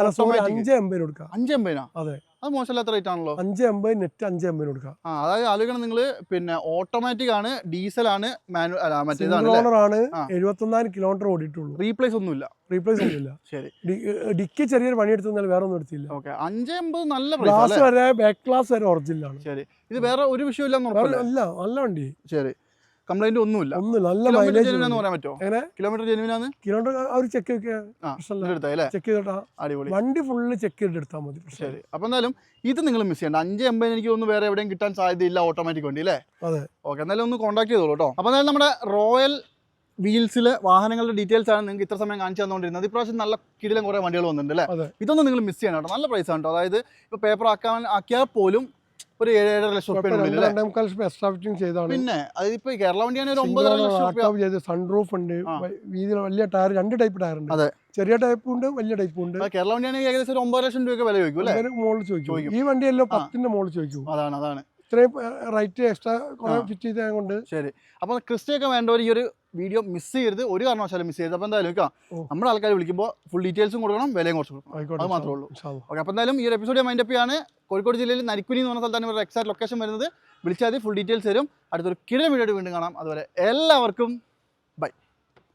അഞ്ച് എൺപതിന് കൊടുക്കാം അഞ്ച് എൺപതിനാ? അതെ. അത് മോശമില്ലാത്ത റേറ്റ് ആണല്ലോ. അഞ്ച് എൺപത് നെറ്റ് അഞ്ച് എൺപതിന് കൊടുക്കാം ആ അതായത് ആലോചിക്കണം നിങ്ങൾ പിന്നെ ഓട്ടോമാറ്റിക് ആണ് ഡീസൽ ആണ് മാനുവൽ ആണ്. എഴുപത്തൊന്നായിരം കിലോമീറ്റർ ഓടിയിട്ടുള്ളൂ. റീപ്ലേസ് ഒന്നുമില്ല റീപ്ലേസ് ഒന്നുമില്ല ശരി. ഡിക്ക് ചെറിയൊരു പണിയെടുത്താൽ വേറെ ഒന്നും എടുത്തില്ല. ഓക്കെ അഞ്ച് എൺപത് നല്ല ഗ്ലാസ് വരെ ബാക്ക് ഗ്ലാസ് വരെ ഒറിജിനൽ ആണ്. ശരി. ഇത് വേറെ ഒരു വിഷയമില്ലെന്ന് വേറെ അല്ല നല്ല വണ്ടി. ശരി. കംപ്ലൈന്റ് ഒന്നുമില്ല. ഒന്നും നല്ല മൈലേജ് പറയാൻ പറ്റുമോ? എങ്ങനെ? കിലോമീറ്റർ കിലോമീറ്റർ ചെക്ക് ചെക്ക് ചെയ്തിട്ടാ. അടിപൊളി. വണ്ടി ഫുള്ള് ചെക്ക് ചെയ്തിട്ട് എടുത്താൽ മതി ശരി. അപ്പൊ എന്തായാലും ഇത് നിങ്ങൾ മിസ് ചെയ്യണ്ട. അഞ്ച് എൺപതിന് എനിക്ക് ഒന്ന് വേറെ എവിടെയും കിട്ടാൻ സാധ്യതയില്ല ഓട്ടോമാറ്റിക് വണ്ടി അല്ലേ? അതെ. ഓക്കെ എന്തായാലും ഒന്ന് കോൺടാക്ട് ചെയ്തോളൂ കേട്ടോ അപ്പൊ എന്തായാലും നമ്മുടെ റോയൽ വീൽസിലെ വാഹനങ്ങളുടെ ഡീറ്റെയിൽസ് ആണ് നിങ്ങൾക്ക് ഇത്ര സമയം കാണിച്ചു തന്നുകൊണ്ടിരുന്നത്. ഇപ്രാവശ്യം നല്ല കിടിലം കുറേ വണ്ടികൾ വന്നിട്ടുണ്ട് അല്ലേ? ഇതൊന്നും നിങ്ങൾ മിസ് ചെയ്യണം കേട്ടോ നല്ല പ്രൈസ് ആണ് കേട്ടോ അതായത് ഇപ്പോൾ പേപ്പർ ആക്കാൻ ആക്കിയാൽ പോലും ഒരു ഏഴ് ഏഴര ലക്ഷം മുക്കാൽ എക്സ്ട്രാ ഫിറ്റിംഗ് ചെയ്താണ് പിന്നെ അതിപ്പോ കേരള വണ്ടിയാണെങ്കിൽ ഒരു ഒമ്പതര ലക്ഷം ചെയ്ത് സൺറൂഫ് ഉണ്ട്. വീതിയിൽ വലിയ ടയർ രണ്ട് ടൈപ്പ് ടയർ ഉണ്ട്. അതെ. ചെറിയ ടൈപ്പ് ഉണ്ട് വലിയ ടൈപ്പ് ഉണ്ട്. കേരള വണ്ടിയാണെങ്കിൽ ഏകദേശം ഒരു ഒമ്പത് ലക്ഷം രൂപയൊക്കെ വില ചോദിക്കും അല്ലേ? മുകളിൽ ചോദിക്കും. ഈ വണ്ടിയല്ലോ. പത്തിന്റെ മുകളിൽ ചോദിക്കും. അതാണ് അതാണ്. ഇത്രയും റൈറ്റ് എക്സ്ട്രാ ഫിറ്റ് ചെയ്തത് കൊണ്ട്. ശരി. അപ്പോൾ ക്രിസ്റ്റയൊക്കെ വേണ്ടവർ ഈ ഒരു വീഡിയോ മിസ് ചെയ്യരുത്. ഒരു കാരണവശാലും മിസ് ചെയ്യരുത്. അപ്പോൾ എന്തായാലും ഓ. നമ്മുടെ ആൾക്കാർ വിളിക്കുമ്പോൾ ഫുൾ ഡീറ്റെയിൽസും കൊടുക്കണം വിലയും കുറച്ച് കൊടുക്കണം. അത് മാത്രമേ ഉള്ളൂ. ഓക്കെ അപ്പോൾ എന്തായാലും ഈ ഒരു എപ്പിസോഡ് മൈൻഡ് അപ്പ് ആണ് കോഴിക്കോട് ജില്ലയിൽ നരിക്കുനി എന്ന് പറഞ്ഞ സ്ഥലത്താണ് ഇവരുടെ എക്സാക്ട് ലൊക്കേഷൻ വരുന്നത്. വിളിച്ചാൽ മതി ഫുൾ ഡീറ്റെയിൽസ് തരും. അടുത്തൊരു കിഴ വീഡിയോ വീണ്ടും കാണാം. അതുപോലെ എല്ലാവർക്കും ബൈ